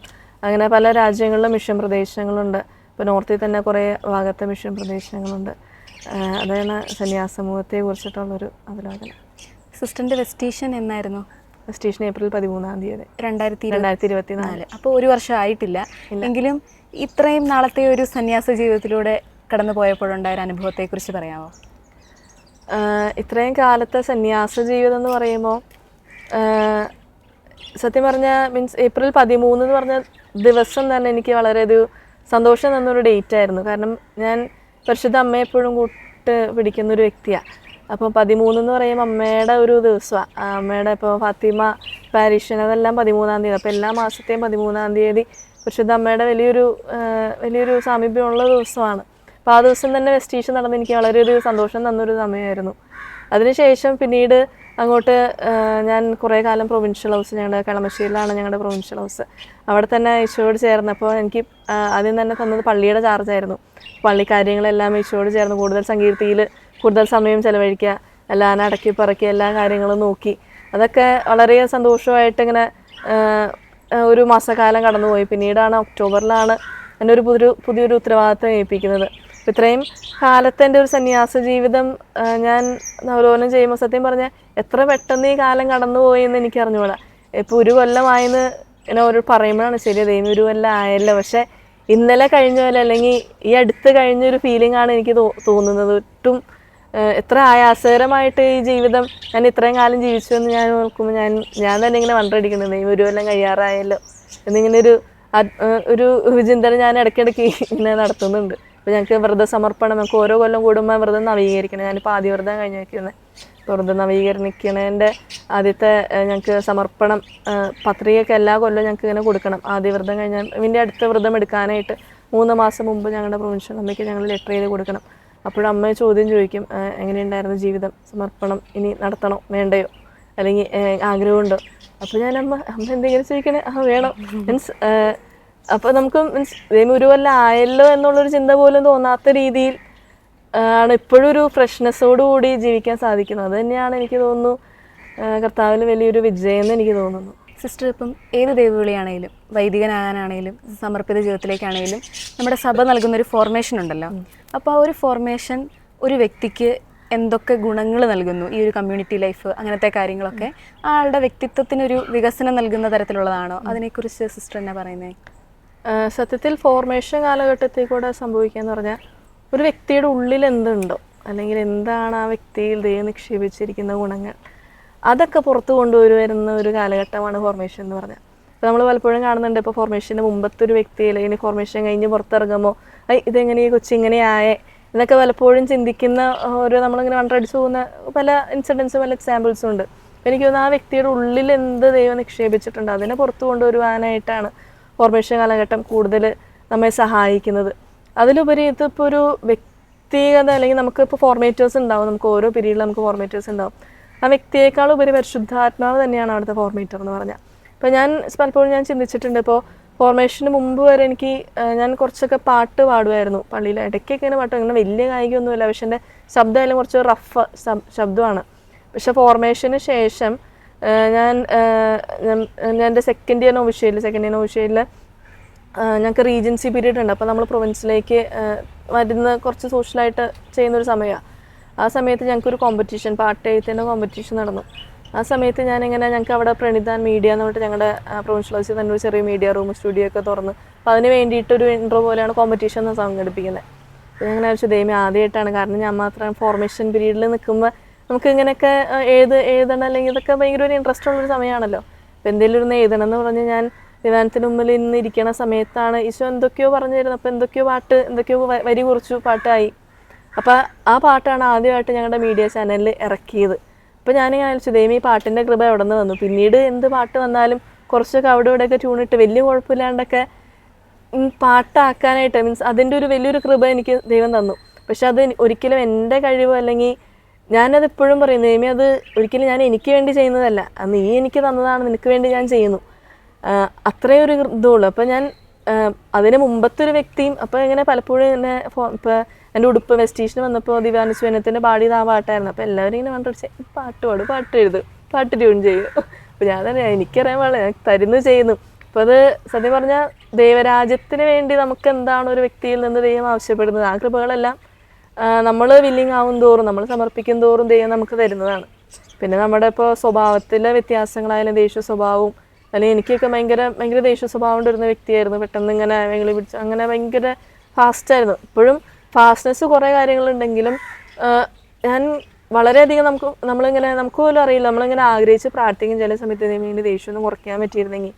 അങ്ങനെ പല രാജ്യങ്ങളിലും മിഷൻ പ്രദേശങ്ങളുണ്ട്. ഇപ്പോൾ നോർത്തിൽ തന്നെ കുറേ ഭാഗത്തെ മിഷൻ പ്രദേശങ്ങളുണ്ട്. അതാണ് സന്യാസമൂഹത്തെ കുറിച്ചിട്ടുള്ളൊരു അവലോകനം. സിസ്റ്ററിന്റെ വെസ്റ്റീഷൻ എന്നായിരുന്നു? വെസ്റ്റീഷൻ ഏപ്രിൽ പതിമൂന്നാം തീയതി. രണ്ടായിരത്തി രണ്ടായിരത്തി ഇരുപത്തി നാല്. അപ്പോൾ ഒരു വർഷം ആയിട്ടില്ല. എങ്കിലും ഇത്രയും നാളത്തെ ഒരു സന്യാസ ജീവിതത്തിലൂടെ കടന്നു പോയപ്പോഴുണ്ടായ ഒരു അനുഭവത്തെക്കുറിച്ച് പറയാമോ? ഇത്രയും കാലത്തെ സന്യാസ ജീവിതം എന്ന് പറയുമ്പോൾ സത്യം പറഞ്ഞാൽ മീൻസ് ഏപ്രിൽ പതിമൂന്ന് എന്ന് പറഞ്ഞ ദിവസം തന്നെ എനിക്ക് വളരെ ഒരു സന്തോഷം തന്നൊരു ഡേറ്റ് ആയിരുന്നു. കാരണം ഞാൻ പരിശുദ്ധ അമ്മയെ എപ്പോഴും കൂട്ട് പിടിക്കുന്ന ഒരു വ്യക്തിയാണ് അപ്പോൾ പതിമൂന്ന് എന്ന് പറയുമ്പോൾ അമ്മയുടെ ഒരു ദിവസമാണ് അമ്മയുടെ ഇപ്പോൾ ഫാത്തിമ പാരീഷൻ അതെല്ലാം പതിമൂന്നാം തീയതി. അപ്പോൾ എല്ലാ മാസത്തെയും പതിമൂന്നാം തീയതി പരിശുദ്ധ അമ്മയുടെ വലിയൊരു വലിയൊരു സാമീപ്യമുള്ള ദിവസമാണ്. അപ്പോൾ ആ ദിവസം തന്നെ വെസ്റ്റീഷൻ നടന്ന് എനിക്ക് വളരെ ഒരു സന്തോഷം തന്നൊരു സമയമായിരുന്നു. അതിനുശേഷം പിന്നീട് അങ്ങോട്ട് ഞാൻ കുറേ കാലം പ്രൊവിൻഷ്യൽ ഹൗസ് ഞങ്ങളുടെ കളമശ്ശേരിയിലാണ് ഞങ്ങളുടെ പ്രൊവിൻഷ്യൽ ഹൗസ് അവിടെ തന്നെ ഈശോയോട് ചേർന്നപ്പോൾ എനിക്ക് ആദ്യം തന്നെ തന്നത് പള്ളിയുടെ ചാർജായിരുന്നു പള്ളി കാര്യങ്ങളെല്ലാം ഈശോട് ചേർന്ന് കൂടുതൽ സങ്കീർത്തിയിൽ കൂടുതൽ സമയം ചിലവഴിക്കുക എല്ലാം അടക്കി പറക്കി എല്ലാ കാര്യങ്ങളും നോക്കി. അതൊക്കെ വളരെ സന്തോഷമായിട്ട് ഇങ്ങനെ ഒരു മാസക്കാലം കടന്നുപോയി. പിന്നീടാണ് ഒക്ടോബറിലാണ് എന്നൊരു ഒരു പുതിയൊരു പുതിയൊരു ഉത്തരവാദിത്തം ഏൽപ്പിക്കുന്നത്. ഇത്രയും കാലത്തെ എന്റെ ഒരു സന്യാസ ജീവിതം ഞാൻ അവലോകനം ചെയ്യുമ്പോൾ സത്യം പറഞ്ഞാൽ എത്ര പെട്ടെന്ന് ഈ കാലം കടന്നുപോയി എന്ന് എനിക്ക് അറിഞ്ഞുകൂടാ ഇപ്പോൾ ഒരു കൊല്ലമായെന്ന് എന്നെ ഓരോ പറയുമ്പോഴാണ് ശരി ദൈവം ഒരു കൊല്ലം ആയല്ലോ. പക്ഷെ ഇന്നലെ കഴിഞ്ഞ പോലെ അല്ലെങ്കിൽ ഈ അടുത്ത് കഴിഞ്ഞൊരു ഫീലിംഗ് ആണ് എനിക്ക് തോന്നുന്നത്. ഒട്ടും എത്ര ആയാസകരമായിട്ട് ഈ ജീവിതം ഞാൻ ഇത്രയും കാലം ജീവിച്ചു എന്ന് ഞാൻ നോക്കുമ്പോൾ ഞാൻ ഞാൻ തന്നെ ഇങ്ങനെ വണ്ടടിക്കുന്നത് ഈ ഒരു കൊല്ലം കഴിയാറായല്ലോ എന്നിങ്ങനെ ഒരു ഒരു ചിന്തന ഞാൻ ഇടയ്ക്കിടയ്ക്ക് ഇങ്ങനെ നടത്തുന്നുണ്ട്. അപ്പോൾ ഞങ്ങൾക്ക് വ്രതസമർപ്പണം നമുക്ക് ഓരോ കൊല്ലം കൂടുമ്പോൾ വ്രതം നവീകരിക്കണം. ഞാനിപ്പോൾ ആദ്യ വ്രതം കഴിഞ്ഞ് വയ്ക്കുന്നത് നവീകരണിക്കണേന്റെ ആദ്യത്തെ ഞങ്ങൾക്ക് സമർപ്പണം പത്രികയൊക്കെ എല്ലാ കൊല്ലവും ഞങ്ങൾക്ക് ഇങ്ങനെ കൊടുക്കണം. ആദ്യ വ്രതം കഴിഞ്ഞാൽ ഇതിന്റെ അടുത്ത വ്രതം എടുക്കാനായിട്ട് മൂന്ന് മാസം മുമ്പ് ഞങ്ങളുടെ പ്രൊവിൻഷ്യൽ അമ്മയ്ക്ക് ഞങ്ങൾ ലെറ്റർ ചെയ്ത് കൊടുക്കണം. അപ്പോഴും അമ്മ ചോദ്യം ചോദിക്കും "ആ, എങ്ങനെയുണ്ടായിരുന്നു ജീവിതം? സമർപ്പണം ഇനി നടത്തണോ? വേണ്ടയോ? അല്ലെങ്കിൽ ആഗ്രഹമുണ്ടോ? അപ്പോൾ ഞാൻ അമ്മ അമ്മ എന്തെങ്കിലും ചോദിക്കണേ ആ വേണം. മീൻസ് അപ്പോൾ നമുക്ക് മീൻസ് ദൈവം ഒരു കൊല്ലം ആയല്ലോ എന്നുള്ളൊരു ചിന്ത പോലും തോന്നാത്ത രീതിയിൽ ആണ് ഇപ്പോഴും ഒരു ഫ്രഷ്നെസ്സോട് കൂടി ജീവിക്കാൻ സാധിക്കുന്നത്. അത് തന്നെയാണ് എനിക്ക് തോന്നുന്നു കർത്താവിൽ വലിയൊരു വിജയം എന്ന് എനിക്ക് തോന്നുന്നു. സിസ്റ്റർ ഇപ്പം ഏത് ദൈവവിളിയാണേലും വൈദികനാകാനാണേലും സമർപ്പിത ജീവിതത്തിലേക്കാണെങ്കിലും നമ്മുടെ സഭ നൽകുന്ന ഒരു ഫോർമേഷൻ ഉണ്ടല്ലോ. അപ്പോൾ ആ ഒരു ഫോർമേഷൻ ഒരു വ്യക്തിക്ക് എന്തൊക്കെ ഗുണങ്ങൾ നൽകുന്നു? ഈ ഒരു കമ്മ്യൂണിറ്റി ലൈഫ് അങ്ങനത്തെ കാര്യങ്ങളൊക്കെ ആളുടെ വ്യക്തിത്വത്തിനൊരു വികസനം നൽകുന്ന തരത്തിലുള്ളതാണോ? അതിനെക്കുറിച്ച് സിസ്റ്റർ എന്നാ പറയുന്നത് സത്യത്തിൽ ഫോർമേഷൻ കാലഘട്ടത്തിൽ കൂടെ സംഭവിക്കുക എന്ന് പറഞ്ഞാൽ ഒരു വ്യക്തിയുടെ ഉള്ളിൽ എന്തുണ്ടോ അല്ലെങ്കിൽ എന്താണ് ആ വ്യക്തിയിൽ ദൈവം നിക്ഷേപിച്ചിരിക്കുന്ന ഗുണങ്ങൾ അതൊക്കെ പുറത്തു കൊണ്ടുവരുന്ന ഒരു കാലഘട്ടമാണ് ഫോർമേഷൻ എന്ന് പറഞ്ഞാൽ. ഇപ്പോൾ നമ്മൾ പലപ്പോഴും കാണുന്നുണ്ട് ഇപ്പോൾ ഫോർമേഷന് മുമ്പത്തെ ഒരു വ്യക്തി അല്ലെങ്കിൽ ഫോർമേഷൻ കഴിഞ്ഞ് പുറത്തിറങ്ങുമ്പോൾ ഐ ഇതെങ്ങനെ കൊച്ചിങ്ങനെ ആയേ എന്നൊക്കെ പലപ്പോഴും ചിന്തിക്കുന്ന ഓരോ നമ്മളിങ്ങനെ വണ്ടടിച്ചു പോകുന്ന പല ഇൻസിഡൻസും പല എക്സാമ്പിൾസും ഉണ്ട്. എനിക്ക് തോന്നുന്നു ആ വ്യക്തിയുടെ ഉള്ളിൽ എന്ത് ദൈവം നിക്ഷേപിച്ചിട്ടുണ്ട് അതിനെ പുറത്തു കൊണ്ടുവരുവാനായിട്ടാണ് ഫോർമേഷൻ കാലഘട്ടം കൂടുതൽ നമ്മെ സഹായിക്കുന്നത്. അതിലുപരി ഇതിപ്പോൾ ഒരു വ്യക്തിഗത അല്ലെങ്കിൽ നമുക്ക് ഇപ്പോൾ ഫോർമേറ്റേഴ്സ് ഉണ്ടാവും. നമുക്ക് ഓരോ പീരീഡിൽ നമുക്ക് ഫോർമേറ്റേഴ്സ് ഉണ്ടാവും. ആ വ്യക്തിയേക്കാൾ ഉപരി പരിശുദ്ധാത്മാവ് തന്നെയാണ് അവിടുത്തെ ഫോർമേറ്റർ എന്ന് പറഞ്ഞാൽ. ഇപ്പോൾ ഞാൻ പലപ്പോഴും ഞാൻ ചിന്തിച്ചിട്ടുണ്ട് ഇപ്പോൾ ഫോർമേഷന് മുമ്പ് വരെ എനിക്ക് ഞാൻ കുറച്ചൊക്കെ പാട്ട് പാടുമായിരുന്നു പള്ളിയിൽ ഇടയ്ക്കൊക്കെ ഇങ്ങനെ പാട്ട് ഇങ്ങനെ വലിയ കായികമൊന്നുമില്ല. പക്ഷെ എന്റെ ശബ്ദമായാലും കുറച്ച് റഫ് ശബ്ദമാണ്. പക്ഷെ ഫോർമേഷന് ശേഷം ഞാൻ എന്റെ സെക്കൻഡ് ഇയർ നോവിഷ്യയിൽ സെക്കൻഡ് ഇയർ നോവിഷ്യയിൽ ഞങ്ങൾക്ക് റീജൻസി പീരീഡ് ഉണ്ട്. അപ്പോൾ നമ്മൾ പ്രൊവിൻസിലേക്ക് വരുന്ന കുറച്ച് സോഷ്യലായിട്ട് ചെയ്യുന്നൊരു സമയമാണ് ആ സമയത്ത് ഞങ്ങൾക്കൊരു കോമ്പറ്റീഷൻ പാട്ട് എഴുത്തിന്റെ കോമ്പറ്റീഷൻ നടന്നു. ആ സമയത്ത് ഞാനിങ്ങനെ ഞങ്ങൾക്ക് അവിടെ പ്രണിതാൻ മീഡിയ എന്ന് പറഞ്ഞിട്ട് ഞങ്ങളുടെ പ്രൊവിൻഷ്യൽ ഹൗസിൽ തന്നെ ഒരു ചെറിയ മീഡിയ റൂം സ്റ്റുഡിയോ ഒക്കെ തുറന്ന്. അപ്പോൾ അതിന് വേണ്ടിയിട്ടൊരു ഇൻട്രോ പോലെയാണ് കോമ്പറ്റീഷൻ സംഘടിപ്പിക്കുന്നത് അപ്പോൾ ഞങ്ങൾ ആവശ്യം ദൈവം ആദ്യമായിട്ടാണ് കാരണം ഞാൻ മാത്രം ഫോർമേഷൻ പീരീഡിൽ നിൽക്കുമ്പോൾ നമുക്ക് ഇങ്ങനെയൊക്കെ എഴുത് എഴുതണം അല്ലെങ്കിൽ ഇതൊക്കെ ഭയങ്കര ഒരു ഇൻട്രസ്റ്റ് ഉള്ളൊരു സമയമാണല്ലോ അപ്പോൾ എന്തെങ്കിലും ഒന്ന് എഴുതണം എന്ന് പറഞ്ഞ് ഞാൻ വിമാനത്തിന് മുമ്പിൽ ഇന്ന് ഇരിക്കണ സമയത്താണ് ഈശോ എന്തൊക്കെയോ പറഞ്ഞു തരുന്നത് അപ്പോൾ എന്തൊക്കെയോ പാട്ട് എന്തൊക്കെയോ വരി കുറിച്ചു പാട്ടായി. അപ്പോൾ ആ പാട്ടാണ് ആദ്യമായിട്ട് ഞങ്ങളുടെ മീഡിയ ചാനലിൽ ഇറക്കിയത്. അപ്പോൾ ഞാനിങ്ങനെ ആലോചിച്ചു ദൈവം ഈ പാട്ടിന്റെ കൃപ എവിടെ നിന്ന് വന്നു? പിന്നീട് എന്ത് പാട്ട് വന്നാലും കുറച്ചൊക്കെ അവിടെ ഇവിടെയൊക്കെ ട്യൂണിട്ട് വലിയ കുഴപ്പമില്ലാണ്ടൊക്കെ പാട്ടാക്കാനായിട്ട് മീൻസ് അതിന്റെ ഒരു വലിയൊരു കൃപ എനിക്ക് ദൈവം തന്നു. പക്ഷെ അത് ഒരിക്കലും എന്റെ കഴിവ് അല്ലെങ്കിൽ ഞാനത് എപ്പോഴും പറയും ദൈവമേ അത് ഒരിക്കലും ഞാൻ എനിക്ക് വേണ്ടി ചെയ്യുന്നതല്ല. നീ എനിക്ക് തന്നതാണ് നിനക്ക് വേണ്ടി ഞാൻ ചെയ്യുന്നു. അത്രയും ഒരു ഇതുള്ളൂ. അപ്പം ഞാൻ അതിന് മുമ്പത്തെ ഒരു വ്യക്തിയും അപ്പോൾ ഇങ്ങനെ പലപ്പോഴും എന്നെ ഇപ്പോൾ എന്റെ ഉടുപ്പ് വെസ്റ്റീഷന് വന്നപ്പോൾ ദിവ്യാനുസ്വനത്തിന്റെ പാടി ആ പാട്ടായിരുന്നു. അപ്പോൾ എല്ലാവരും ഇങ്ങനെ കണ്ടുപിടിച്ച് പാട്ട് പാടും പാട്ട് എഴുത് പാട്ട് ട്യൂൺ ചെയ്യും. (laughs) അപ്പോൾ ഞാൻ തന്നെ എനിക്കറിയാൻ പാടില്ല തരുന്നു ചെയ്യുന്നു. അപ്പോൾ അത് സത്യം പറഞ്ഞാൽ ദൈവരാജ്യത്തിന് വേണ്ടി നമുക്ക് എന്താണ് ഒരു വ്യക്തിയിൽ നിന്ന് ദൈവം ആവശ്യപ്പെടുന്നത്? ആ കൃപകളെല്ലാം നമ്മൾ വില്ലിങ് ആവും തോറും നമ്മൾ സമർപ്പിക്കും തോറും ദൈവം നമുക്ക് തരുന്നതാണ്. പിന്നെ നമ്മുടെ ഇപ്പോൾ സ്വഭാവത്തിലെ വ്യത്യാസങ്ങളായാലും ദേഷ്യ സ്വഭാവവും അല്ലെങ്കിൽ എനിക്കൊക്കെ ഭയങ്കര ഭയങ്കര ദേഷ്യ സ്വഭാവം കൊണ്ടിരുന്ന വ്യക്തിയായിരുന്നു. പെട്ടെന്ന് ഇങ്ങനെ വെങ്ങളി പിടിച്ച് അങ്ങനെ ഭയങ്കര ഫാസ്റ്റായിരുന്നു ഇപ്പോഴും ഫാസ്റ്റ്നെസ് കുറേ കാര്യങ്ങളുണ്ടെങ്കിലും ഞാൻ വളരെയധികം നമുക്ക് നമ്മളിങ്ങനെ നമുക്ക് പോലും അറിയില്ല. നമ്മളിങ്ങനെ ആഗ്രഹിച്ച് പ്രാർത്ഥിക്കും ചില സമയത്ത് ഇതിന് ദേഷ്യം ഒന്ന് കുറയ്ക്കാൻ പറ്റിയിരുന്നെങ്കിൽ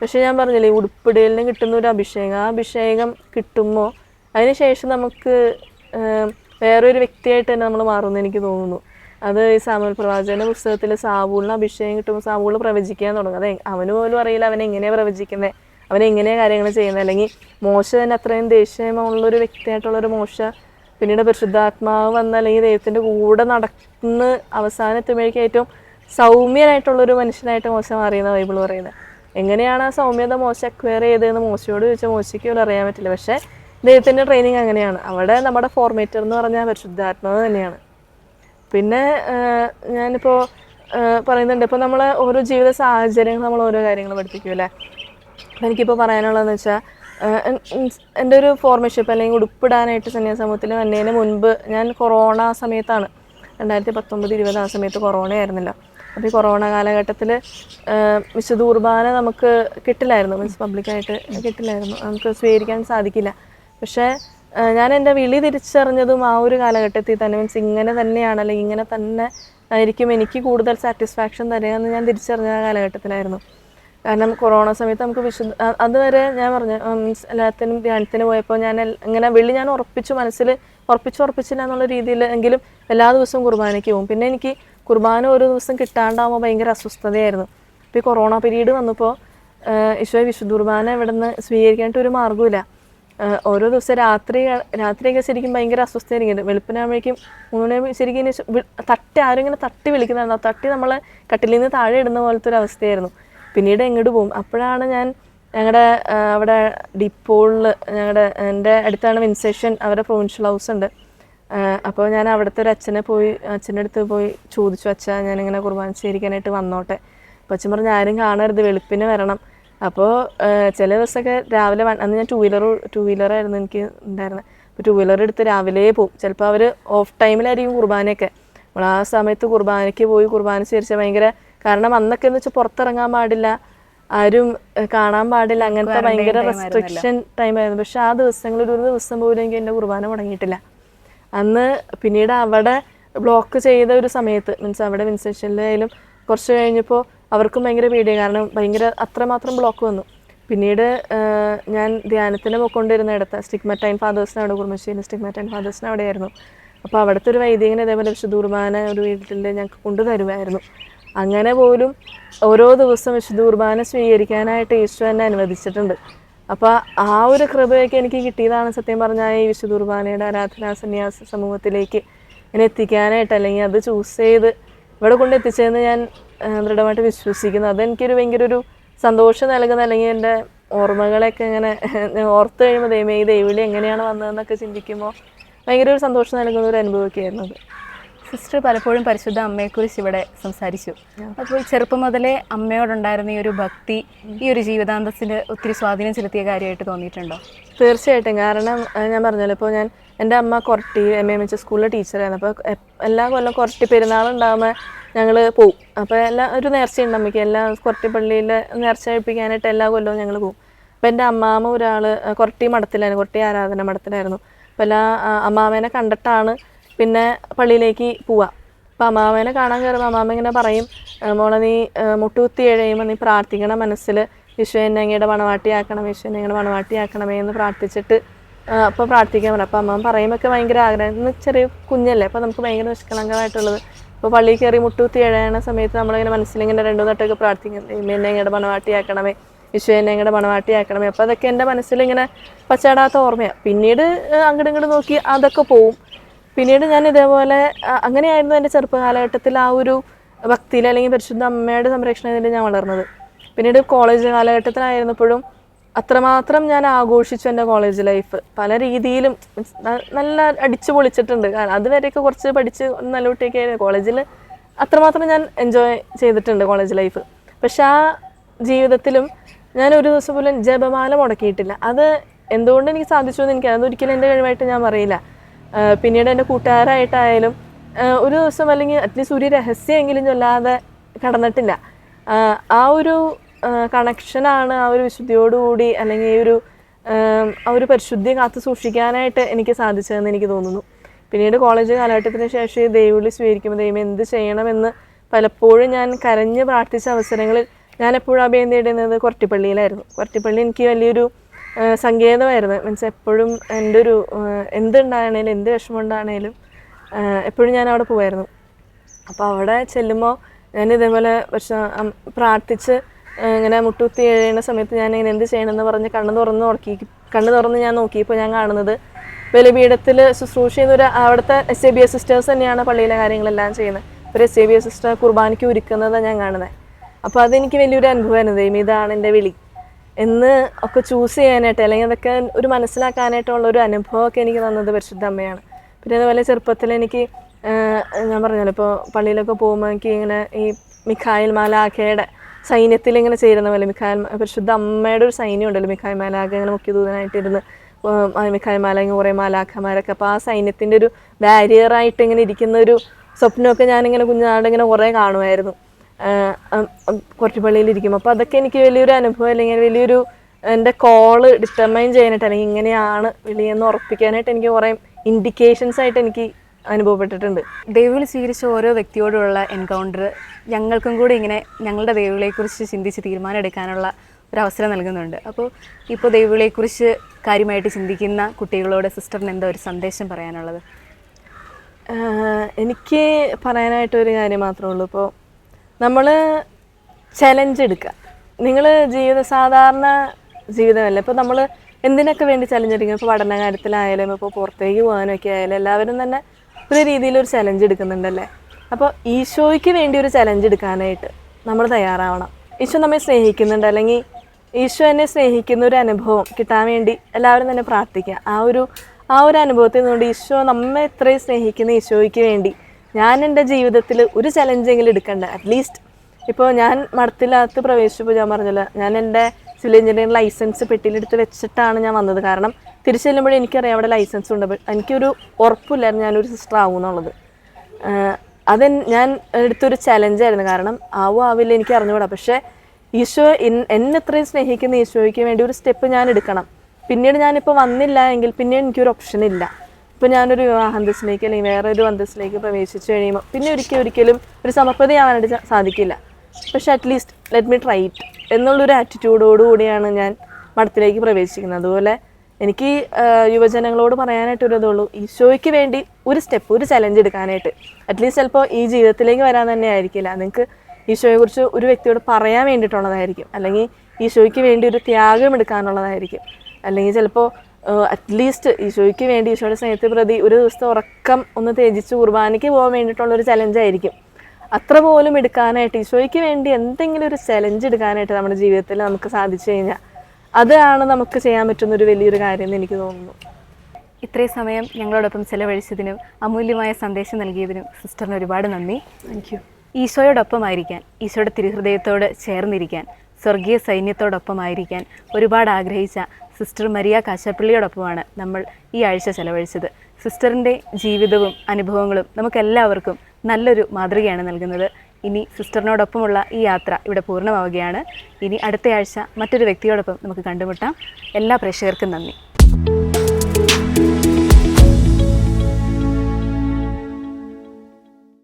പക്ഷേ ഞാൻ പറഞ്ഞില്ലേ ഉടുപ്പിടലിന് കിട്ടുന്ന ഒരു അഭിഷേകം. ആ അഭിഷേകം കിട്ടുമ്പോൾ അതിനുശേഷം നമുക്ക് വേറൊരു വ്യക്തിയായിട്ട് തന്നെ നമ്മൾ മാറുമെന്ന് എനിക്ക് തോന്നുന്നു. അത് ഈ സാമുൽ പ്രവാചകന്റെ പുസ്തകത്തിൽ സാവൂളിന് അഭിഷേകം കിട്ടുമ്പോൾ സാബൂൾ പ്രവചിക്കാൻ തുടങ്ങും. അതെ അവന് പോലും അറിയില്ല അവൻ എങ്ങനെയാണ് പ്രവചിക്കുന്നത് അവൻ എങ്ങനെയാണ് കാര്യങ്ങൾ ചെയ്യുന്നത് അല്ലെങ്കിൽ മോശ തന്നെ അത്രയും ദേഷ്യമുള്ളൊരു വ്യക്തിയായിട്ടുള്ള ഒരു മോശ പിന്നീട് പരിശുദ്ധാത്മാവ് വന്ന അല്ലെങ്കിൽ ദൈവത്തിന്റെ കൂടെ നടന്ന് അവസാനം എത്തുമ്പോഴേക്കും ഏറ്റവും സൗമ്യനായിട്ടുള്ളൊരു മനുഷ്യനായിട്ട് മോശ മാറിയെന്ന ബൈബിൾ പറയുന്നത്. എങ്ങനെയാണ് ആ സൗമ്യത മോശ അക്വയർ ചെയ്തതെന്ന് മോശയോട് ചോദിച്ചാൽ മോശയ്ക്ക് പോലും അറിയാൻ പറ്റില്ല. പക്ഷേ ദൈവത്തിന്റെ ട്രെയിനിങ് അങ്ങനെയാണ്. അവിടെ നമ്മുടെ ഫോർമേറ്റർ എന്ന് പറഞ്ഞാൽ പരിശുദ്ധാത്മാവ് തന്നെയാണ്. പിന്നെ ഞാനിപ്പോൾ പറയുന്നുണ്ട്. ഇപ്പോൾ നമ്മളെ ഓരോ ജീവിത സാഹചര്യങ്ങൾ നമ്മൾ ഓരോ കാര്യങ്ങൾ പഠിപ്പിക്കൂലേ അപ്പം എനിക്കിപ്പോൾ പറയാനുള്ളതെന്ന് വെച്ചാൽ എന്റെ ഒരു ഫോർമേഷൻ അല്ലെങ്കിൽ ഉടുപ്പിടാനായിട്ട് സന്യാസ സമൂഹത്തിൽ വന്നതിന് മുൻപ് ഞാൻ കൊറോണ സമയത്താണ്. രണ്ടായിരത്തി പത്തൊമ്പത് ഇരുപത് ആ സമയത്ത് കൊറോണ ആയിരുന്നില്ല. അപ്പോൾ ഈ കൊറോണ കാലഘട്ടത്തിൽ വിശുദ്ധ കുർബാന നമുക്ക് കിട്ടില്ലായിരുന്നു. മീൻസ് പബ്ലിക്കായിട്ട് കിട്ടില്ലായിരുന്നു. നമുക്ക് സ്വീകരിക്കാൻ സാധിക്കില്ല. പക്ഷേ ഞാൻ എന്റെ വിളി തിരിച്ചറിഞ്ഞതും ആ ഒരു കാലഘട്ടത്തിൽ തന്നെ മീൻസ് ഇങ്ങനെ തന്നെയാണ് അല്ലെങ്കിൽ ഇങ്ങനെ തന്നെ ആയിരിക്കും എനിക്ക് കൂടുതൽ സാറ്റിസ്ഫാക്ഷൻ തരിക എന്ന് ഞാൻ തിരിച്ചറിഞ്ഞ കാലഘട്ടത്തിലായിരുന്നു. കാരണം കൊറോണ സമയത്ത് നമുക്ക് വിശുദ്ധ അതുവരെ ഞാൻ പറഞ്ഞു മീൻസ് എല്ലാത്തിനും ധ്യാനത്തിന് പോയപ്പോൾ ഞാൻ ഇങ്ങനെ വെള്ളി ഞാൻ ഉറപ്പിച്ചു മനസ്സിൽ ഉറപ്പിച്ചു ഉറപ്പിച്ചില്ല എന്നുള്ള രീതിയിൽ എങ്കിലും എല്ലാ ദിവസവും കുർബാനയ്ക്ക് പോകും. പിന്നെ എനിക്ക് കുർബാന ഒരു ദിവസം കിട്ടാണ്ടാകുമ്പോൾ ഭയങ്കര അസ്വസ്ഥതയായിരുന്നു. ഇപ്പോൾ ഈ കൊറോണ പീരീഡ് വന്നപ്പോൾ ഈശോയെ വിശുദ്ധ കുർബാന ഇവിടെ നിന്ന് സ്വീകരിക്കാനായിട്ട് ഒരു മാർഗമില്ല ഓരോ ദിവസം രാത്രി രാത്രിയൊക്കെ ശരിക്കും ഭയങ്കര അസ്വസ്ഥയായിരിക്കും. വെളുപ്പിനാകുമ്പോഴേക്കും മൂന്ന് മണി ശരിക്കും തട്ടി ആരും ഇങ്ങനെ തട്ടി വിളിക്കുന്നുണ്ടാവും തട്ടി നമ്മൾ കട്ടിലിൽ നിന്ന് താഴെ ഇടുന്ന പോലത്തെ ഒരു അവസ്ഥയായിരുന്നു. പിന്നീട് എങ്ങോട്ട് പോകും? അപ്പോഴാണ് ഞാൻ ഞങ്ങളുടെ അവിടെ ഡിപ്പോളിൽ ഞങ്ങളുടെ എന്റെ അടുത്താണ് വിൻസേഷൻ അവരുടെ പ്രൊവിൻഷ്യൽ ഹൗസ് ഉണ്ട്. അപ്പോൾ ഞാൻ അവിടുത്തെ ഒരു അച്ഛനെ പോയി അച്ഛന്റെ അടുത്ത് പോയി ചോദിച്ചു അച്ഛാ ഞാനിങ്ങനെ കുർബാന സ്വീകരിക്കാനായിട്ട് വന്നോട്ടെ. അപ്പോൾ അച്ഛൻ പറഞ്ഞു ആരും കാണരുത് വെളുപ്പിന് വരണം. അപ്പോൾ ചില ദിവസമൊക്കെ രാവിലെ വൺ അന്ന് ഞാൻ ടൂ വീലർ ടൂ വീലറായിരുന്നു എനിക്ക് ഉണ്ടായിരുന്നത് അപ്പോൾ ടൂ വീലർ എടുത്ത് രാവിലെ പോകും ചിലപ്പോൾ അവർ ഓഫ് ടൈമിലായിരിക്കും കുർബാനയൊക്കെ. നമ്മൾ ആ സമയത്ത് കുർബാനയ്ക്ക് പോയി കുർബാന സ്വീകരിച്ചാൽ ഭയങ്കര കാരണം അന്നൊക്കെ എന്ന് വെച്ചാൽ പുറത്തിറങ്ങാൻ പാടില്ല ആരും കാണാൻ പാടില്ല അങ്ങനത്തെ ഭയങ്കര റെസ്ട്രിക്ഷൻ ടൈമായിരുന്നു പക്ഷെ ആ ദിവസങ്ങളിൽ ഒരു ദിവസം പോലും എനിക്ക് എന്റെ കുർബാന മുടങ്ങിയിട്ടില്ല. അന്ന് പിന്നീട് അവിടെ ബ്ലോക്ക് ചെയ്ത ഒരു സമയത്ത് മീൻസ് അവിടെ വിൻസെഷനിലായാലും കുറച്ച് കഴിഞ്ഞപ്പോൾ അവർക്കും ഭയങ്കര പേടിയായി കാരണം ഭയങ്കര അത്രമാത്രം ബ്ലോക്ക് വന്നു. പിന്നീട് ഞാൻ ധ്യാനത്തിന് പോയിക്കൊണ്ടിരുന്ന ഇടത്ത് സ്റ്റിഗ്മറ്റൈൻ ഫാദേഴ്സിന് അവിടെ കുർമ്മശ്ശേരി സ്റ്റിഗ്മറ്റൈൻ ഫാദേഴ്സിന് അവിടെയായിരുന്നു. അപ്പോൾ അവിടുത്തെ ഒരു വൈദികനെ ഇതേപോലെ വിശുദ്ധ കുർബാന ഒരു വീട്ടിൽ ഞങ്ങൾക്ക് കൊണ്ടുതരുമായിരുന്നു അങ്ങനെ പോലും ഓരോ ദിവസം വിശുദ്ധ കുർബാന സ്വീകരിക്കാനായിട്ട് ഈശോ എന്നെ അനുവദിച്ചിട്ടുണ്ട്. അപ്പോൾ ആ ഒരു കൃപയൊക്കെ എനിക്ക് കിട്ടിയതാണ് സത്യം പറഞ്ഞാൽ ഈ വിശുദ്ധ കുർബാനയുടെ ആരാധനാ സന്യാസ സമൂഹത്തിലേക്ക് എന്നെ എത്തിക്കാനായിട്ട് അല്ലെങ്കിൽ അത് ചൂസ് ചെയ്ത് ഇവിടെ കൊണ്ട് എത്തിച്ചതെന്ന് ഞാൻ ദൃഢമായിട്ട് വിശ്വസിക്കുന്നു. അതെനിക്കൊരു ഭയങ്കര ഒരു സന്തോഷം നൽകുന്ന അല്ലെങ്കിൽ എന്റെ ഓർമ്മകളെയൊക്കെ ഇങ്ങനെ ഓർത്ത് കഴിയുമ്പോൾ ദൈവമേ ഈ ദൈവവിളി എങ്ങനെയാണ് വന്നതെന്നൊക്കെ ചിന്തിക്കുമ്പോൾ ഭയങ്കര ഒരു സന്തോഷം നൽകുന്ന ഒരു അനുഭവമൊക്കെ ആയിരുന്നു അത്. സിസ്റ്റർ പലപ്പോഴും പരിശുദ്ധ അമ്മയെക്കുറിച്ച് ഇവിടെ സംസാരിച്ചു. അപ്പോൾ ചെറുപ്പം മുതലേ അമ്മയോടുണ്ടായിരുന്ന ഈ ഒരു ഭക്തി ഈ ഒരു ജീവിതാന്തത്തിന്റെ ഒത്തിരി സ്വാധീനം ചെലുത്തിയ കാര്യമായിട്ട് തോന്നിയിട്ടുണ്ടോ? തീർച്ചയായിട്ടും. കാരണം ഞാൻ പറഞ്ഞല്ലോ ഇപ്പോൾ ഞാൻ എന്റെ അമ്മ കൊരട്ടി എം എം എച്ച് സ്കൂളിലെ ടീച്ചറായിരുന്നു അപ്പോൾ എല്ലാ കൊല്ലം കൊരട്ടി പെരുന്നാളുണ്ടാകുമ്പോൾ ഞങ്ങൾ പോവും. അപ്പോൾ എല്ലാ ഒരു നേർച്ചയുണ്ട് അമ്മയ്ക്ക്. എല്ലാ കൊരട്ടി പള്ളിയിൽ നേർച്ച കഴിപ്പിക്കാനായിട്ട് എല്ലാ കൊല്ലവും ഞങ്ങൾ പോവും. അപ്പോൾ എന്റെ അമ്മാമ്മ ഒരാൾ കൊരട്ടി മഠത്തിലായിരുന്നു കൊരട്ടി ആരാധന മഠത്തിലായിരുന്നു. അപ്പോൾ എല്ലാ അമ്മാമേനെ കണ്ടിട്ടാണ് പിന്നെ പള്ളിയിലേക്ക് പോവാം. അപ്പം അമ്മാമേനെ കാണാൻ കയറുമ്പോൾ അമ്മാമ ഇങ്ങനെ പറയും "ആ, മോളെ നീ മുട്ടുകുത്തി എഴയുമ്പോൾ നീ പ്രാർത്ഥിക്കണം മനസ്സിൽ വിശ്വ എന്നെ അങ്ങയുടെ മണവാട്ടിയാക്കണം വിശ്വ എന്നെ അങ്ങയുടെ മണവാട്ടിയാക്കണമേ എന്ന് പ്രാർത്ഥിച്ചിട്ട് അപ്പോൾ പ്രാർത്ഥിക്കാൻ പറയും അപ്പോൾ അമ്മ പറയുമ്പോഴൊക്കെ ഭയങ്കര ആഗ്രഹം. ഇന്ന് ചെറിയ കുഞ്ഞല്ലേ അപ്പോൾ നമുക്ക് ഭയങ്കര നിഷ്കളങ്കമായിട്ടുള്ളത്. അപ്പോൾ പള്ളിയിൽ കയറി മുട്ടുകുത്തി എഴയണ സമയത്ത് നമ്മളിങ്ങനെ മനസ്സിലിങ്ങനെ രണ്ടു തട്ടൊക്കെ പ്രാർത്ഥിക്കും "ദൈവമേ, എന്നെ അങ്ങയുടെ മണവാട്ടിയാക്കണമേ വിശ്വ എന്നെ അങ്ങയുടെ മണവാട്ടിയാക്കണമേ. അപ്പോൾ അതൊക്കെ എന്റെ മനസ്സിലിങ്ങനെ പച്ചാടാത്ത ഓർമ്മയാണ് പിന്നീട് അങ്ങോട്ടും ഇങ്ങോട്ട് നോക്കി അതൊക്കെ പോവും. പിന്നീട് ഞാൻ ഇതേപോലെ അങ്ങനെയായിരുന്നു എന്റെ ചെറുപ്പകാലഘട്ടത്തിൽ ആ ഒരു ഭക്തിയിൽ അല്ലെങ്കിൽ പരിശുദ്ധ അമ്മയുടെ സംരക്ഷണത്തിൽ ഞാൻ വളർന്നത്. പിന്നീട് കോളേജ് കാലഘട്ടത്തിലായിരുന്നപ്പോഴും അത്രമാത്രം ഞാൻ ആഘോഷിച്ചു എന്റെ കോളേജ് ലൈഫ് പല രീതിയിലും നല്ല അടിച്ചു പൊളിച്ചിട്ടുണ്ട്. കാരണം അതുവരെയൊക്കെ കുറച്ച് പഠിച്ച് നല്ല കുട്ടിയൊക്കെ ആയിരുന്നു. കോളേജിൽ അത്രമാത്രം ഞാൻ എൻജോയ് ചെയ്തിട്ടുണ്ട് കോളേജ് ലൈഫ് പക്ഷെ ആ ജീവിതത്തിലും ഞാൻ ഒരു ദിവസം പോലും ജപമാല മുടക്കിയിട്ടില്ല. അത് എന്തുകൊണ്ട് എനിക്ക് സാധിച്ചു എന്ന് എനിക്ക് അതൊരിക്കലും എന്റെ കഴിവായിട്ട് ഞാൻ പറയില്ല. പിന്നീട് എന്റെ കൂട്ടുകാരായിട്ടായാലും ഒരു ദിവസം അല്ലെങ്കിൽ അറ്റ്ലീസ്റ്റ് ഒരു രഹസ്യമെങ്കിലും ചൊല്ലാതെ കടന്നിട്ടില്ല. ആ, ഒരു കണക്ഷനാണ് ആ ഒരു വിശുദ്ധിയോടുകൂടി അല്ലെങ്കിൽ ഒരു ആ ഒരു പരിശുദ്ധി കാത്തു സൂക്ഷിക്കാനായിട്ട് എനിക്ക് സാധിച്ചതെന്ന് എനിക്ക് തോന്നുന്നു. പിന്നീട് കോളേജ് കാലഘട്ടത്തിന് ശേഷം ഈ ദൈവവിളി സ്വീകരിക്കുമ്പോൾ ദൈവം എന്ത് ചെയ്യണമെന്ന് പലപ്പോഴും ഞാൻ കരഞ്ഞ് പ്രാർത്ഥിച്ച അവസരങ്ങളിൽ ഞാൻ എപ്പോഴും അഭയം തേടുന്നത് കൊരട്ടിപ്പള്ളിയിലായിരുന്നു. കൊരട്ടിപ്പള്ളി എനിക്ക് വലിയൊരു സങ്കേതമായിരുന്നു. മീൻസ് എപ്പോഴും എന്റെ ഒരു എന്തുണ്ടാണേലും എന്ത് വിഷമമുണ്ടാണേലും ആ, എപ്പോഴും ഞാൻ അവിടെ പോകുമായിരുന്നു അപ്പോൾ അവിടെ ചെല്ലുമ്പോൾ ഞാൻ ഇതേപോലെ പക്ഷേ പ്രാർത്ഥിച്ച് ഇങ്ങനെ മുട്ടുകുത്തി എഴുതുന്ന സമയത്ത് ഞാൻ ഇങ്ങനെ എന്ത് ചെയ്യണമെന്ന് പറഞ്ഞ് കണ്ണ് തുറന്ന് നോക്കി കണ്ണ് തുറന്ന് ഞാൻ നോക്കിയപ്പോൾ ഞാൻ കാണുന്നത് ബലിപീഠത്തിൽ ശുശ്രൂഷ ചെയ്യുന്ന ഒരു അവിടുത്തെ S A B S sisters തന്നെയാണ് പള്ളിയിലെ കാര്യങ്ങളെല്ലാം ചെയ്യുന്നത്. ഒരു S A B S sister കുർബാനയ്ക്ക് ഒരുക്കുന്നതാണ് ഞാൻ കാണുന്നത് അപ്പോൾ അതെനിക്ക് വലിയൊരു അനുഭവമായിരുന്നു ദൈവം ഇതാണ് എന്റെ വിളി. എന്ന് ഒക്കെ ചൂസ് ചെയ്യാനായിട്ട് അല്ലെങ്കിൽ അതൊക്കെ ഒരു മനസ്സിലാക്കാനായിട്ടുള്ള ഒരു അനുഭവമൊക്കെ എനിക്ക് തന്നത് പരിശുദ്ധ അമ്മയാണ്. പിന്നെ അതുപോലെ ചെറുപ്പത്തിൽ എനിക്ക് ഞാൻ പറഞ്ഞല്ലോ ഇപ്പോൾ പള്ളിയിലൊക്കെ പോകുമ്പോൾ എനിക്ക് ഇങ്ങനെ ഈ മിഖായിൽ മാലാഖയുടെ സൈന്യത്തിൽ ഇങ്ങനെ ചേരുന്ന പോലെ മിഖായൽ പരിശുദ്ധ അമ്മയുടെ ഒരു സൈന്യം ഉണ്ടല്ലോ മിഖായിൽ മാലാഖ ഇങ്ങനെ മുഖ്യ ദൂതനായിട്ടിരുന്ന് മിഖായിൽ മാലാഖ കുറേ മാലാഖമാരൊക്കെ. അപ്പോൾ ആ സൈന്യത്തിന്റെ ഒരു ബാരിയറായിട്ട് ഇങ്ങനെ ഇരിക്കുന്ന ഒരു സ്വപ്നമൊക്കെ ഞാനിങ്ങനെ ഇങ്ങനെ കുറേ കാണുമായിരുന്നു. കുറച്ചുപള്ളിയിൽ ഇരിക്കുമ്പോൾ അപ്പോൾ അതൊക്കെ എനിക്ക് വലിയൊരു അനുഭവം അല്ലെങ്കിൽ വലിയൊരു എന്റെ കോൾ ഡിറ്റർമൈൻ ചെയ്യാനായിട്ട് അല്ലെങ്കിൽ ഇങ്ങനെയാണ് വിളിയെന്ന് ഉറപ്പിക്കാനായിട്ട് എനിക്ക് കുറേ ഇൻഡിക്കേഷൻസ് ആയിട്ട് എനിക്ക് അനുഭവപ്പെട്ടിട്ടുണ്ട്. ദൈവവിൽ സ്വീകരിച്ച ഓരോ വ്യക്തിയോടുള്ള എൻകൗണ്ടർ ഞങ്ങൾക്കും കൂടി ഇങ്ങനെ ഞങ്ങളുടെ ദൈവവിളിയെക്കുറിച്ച് ചിന്തിച്ച് തീരുമാനം എടുക്കാനുള്ള ഒരു അവസരം നൽകുന്നുണ്ട്. അപ്പോൾ ഇപ്പോൾ ദൈവവിളിയെക്കുറിച്ച് കാര്യമായിട്ട് ചിന്തിക്കുന്ന കുട്ടികളോട് സിസ്റ്ററിന് എന്താ ഒരു സന്ദേശം പറയാനുള്ളത്? എനിക്ക് പറയാനായിട്ട് ഒരു കാര്യം മാത്രമേ ഉള്ളൂ. ഇപ്പോൾ നമ്മൾ ചലഞ്ച് എടുക്കുക നിങ്ങൾ ജീവിത സാധാരണ ജീവിതമല്ല? ഇപ്പോൾ നമ്മൾ എന്തിനൊക്കെ വേണ്ടി ചലഞ്ച് എടുക്കുക ഇപ്പോൾ പഠന കാര്യത്തിലായാലും ഇപ്പോൾ പുറത്തേക്ക് പോകാനൊക്കെ ആയാലും എല്ലാവരും തന്നെ ഒരു രീതിയിൽ ഒരു ചലഞ്ച് എടുക്കുന്നുണ്ടല്ലേ? അപ്പോൾ ഈശോയ്ക്ക് വേണ്ടി ഒരു ചലഞ്ച് എടുക്കാനായിട്ട് നമ്മൾ തയ്യാറാവണം. ഈശോ നമ്മെ സ്നേഹിക്കുന്നുണ്ട്. അല്ലെങ്കിൽ ഈശോ എന്നെ സ്നേഹിക്കുന്ന ഒരു അനുഭവം കിട്ടാൻ വേണ്ടി എല്ലാവരും തന്നെ പ്രാർത്ഥിക്കുക. ആ ഒരു ആ ഒരു അനുഭവത്തിൽ നിന്നുകൊണ്ട് ഈശോ നമ്മെ ഇത്രയും സ്നേഹിക്കുന്ന ഈശോയ്ക്ക് വേണ്ടി ഞാൻ എന്റെ ജീവിതത്തിൽ ഒരു ചലഞ്ചെങ്കിലും എടുക്കണ്ട. അറ്റ്ലീസ്റ്റ് ഇപ്പോൾ ഞാൻ മഠത്തിനകത്ത് പ്രവേശിച്ചപ്പോൾ ഞാൻ പറഞ്ഞല്ലോ ഞാൻ എന്റെ സിവിൽ എഞ്ചിനീയറിംഗ് ലൈസൻസ് പെട്ടിയിലെടുത്ത് വെച്ചിട്ടാണ് ഞാൻ വന്നത്. കാരണം തിരിച്ചു ചെല്ലുമ്പോഴേ എനിക്കറിയാം അവിടെ ലൈസൻസ് ഉണ്ട്. എനിക്കൊരു ഉറപ്പില്ലായിരുന്നു ഞാനൊരു സിസ്റ്റർ ആവും എന്നുള്ളത്. അതെ ഞാൻ എടുത്തൊരു ചലഞ്ചായിരുന്നു കാരണം ആവും ആവില്ല എനിക്ക് അറിഞ്ഞുകൂടാ. പക്ഷേ ഈശോ എന്നെ ഇത്രയും സ്നേഹിക്കുന്ന ഈശോയ്ക്ക് വേണ്ടി ഒരു സ്റ്റെപ്പ് ഞാൻ എടുക്കണം. പിന്നീട് ഞാനിപ്പോൾ വന്നില്ല എങ്കിൽ പിന്നീട് എനിക്കൊരു ഓപ്ഷൻ ഇല്ല. ഇപ്പോൾ ഞാനൊരു വിവാഹാന്തസ്സിലേക്ക് അല്ലെങ്കിൽ വേറെ ഒരു അന്തസ്സിലേക്ക് പ്രവേശിച്ചു കഴിയുമ്പോൾ പിന്നെ ഒരിക്കലും ഒരിക്കലും ഒരു സമപ്രതി ആവാനായിട്ട് സാധിക്കില്ല. പക്ഷെ at least let me try it എന്നുള്ളൊരു ആറ്റിറ്റ്യൂഡോടുകൂടിയാണ് ഞാൻ മഠത്തിലേക്ക് പ്രവേശിക്കുന്നത്. അതുപോലെ എനിക്ക് യുവജനങ്ങളോട് പറയാനായിട്ട് ഒരു ഇതുള്ളൂ. ഈശോയ്ക്ക് വേണ്ടി ഒരു സ്റ്റെപ്പ് ഒരു ചലഞ്ച് എടുക്കാനായിട്ട്. അറ്റ്ലീസ്റ്റ് ചിലപ്പോൾ ഈ ജീവിതത്തിലേക്ക് വരാൻ തന്നെ ആയിരിക്കില്ല. നിങ്ങൾക്ക് ഈശോയെക്കുറിച്ച് ഒരു വ്യക്തിയോട് പറയാൻ വേണ്ടിയിട്ടുള്ളതായിരിക്കും. അല്ലെങ്കിൽ ഈശോയ്ക്ക് വേണ്ടി ഒരു ത്യാഗം എടുക്കാനുള്ളതായിരിക്കും. അല്ലെങ്കിൽ ചിലപ്പോൾ അറ്റ്ലീസ്റ്റ് ഈശോയ്ക്ക് വേണ്ടി ഈശോയുടെ സ്നേഹത്തെ പ്രതി ഒരു ദിവസത്തെ ഉറക്കം ഒന്ന് ത്യജിച്ച് കുർബാനയ്ക്ക് പോകാൻ വേണ്ടിയിട്ടുള്ളൊരു ചലഞ്ചായിരിക്കും അത്ര പോലും എടുക്കാനായിട്ട് ഈശോയ്ക്ക് വേണ്ടി എന്തെങ്കിലും ഒരു ചലഞ്ച് എടുക്കാനായിട്ട് നമ്മുടെ ജീവിതത്തിൽ നമുക്ക് സാധിച്ചു കഴിഞ്ഞാൽ അതാണ് നമുക്ക് ചെയ്യാൻ പറ്റുന്ന ഒരു വലിയൊരു കാര്യം എന്ന് എനിക്ക് തോന്നുന്നു. ഇത്രയും സമയം ഞങ്ങളോടൊപ്പം ചെലവഴിച്ചതിനും അമൂല്യമായ സന്ദേശം നൽകിയതിനും സിസ്റ്ററിന് ഒരുപാട് നന്ദി. താങ്ക് യു ഈശോയോടൊപ്പമായിരിക്കാൻ ഈശോയുടെ തിരുഹൃദയത്തോട് ചേർന്നിരിക്കാൻ സ്വർഗീയ സൈന്യത്തോടൊപ്പമായിരിക്കാൻ ഒരുപാട് ആഗ്രഹിച്ച സിസ്റ്റർ മരിയ കാശാപ്പള്ളിയോടൊപ്പമാണ് നമ്മൾ ഈ ആഴ്ച ചെലവഴിച്ചത്. സിസ്റ്ററിന്റെ ജീവിതവും അനുഭവങ്ങളും നമുക്കെല്ലാവർക്കും നല്ലൊരു മാതൃകയാണ് നൽകുന്നത്. ഇനി സിസ്റ്ററിനോടൊപ്പമുള്ള ഈ യാത്ര ഇവിടെ പൂർണമാവുകയാണ്. ഇനി അടുത്ത ആഴ്ച മറ്റൊരു വ്യക്തിയോടൊപ്പം നമുക്ക് കണ്ടുമുട്ടാം. എല്ലാ പ്രേക്ഷകർക്കും നന്ദി.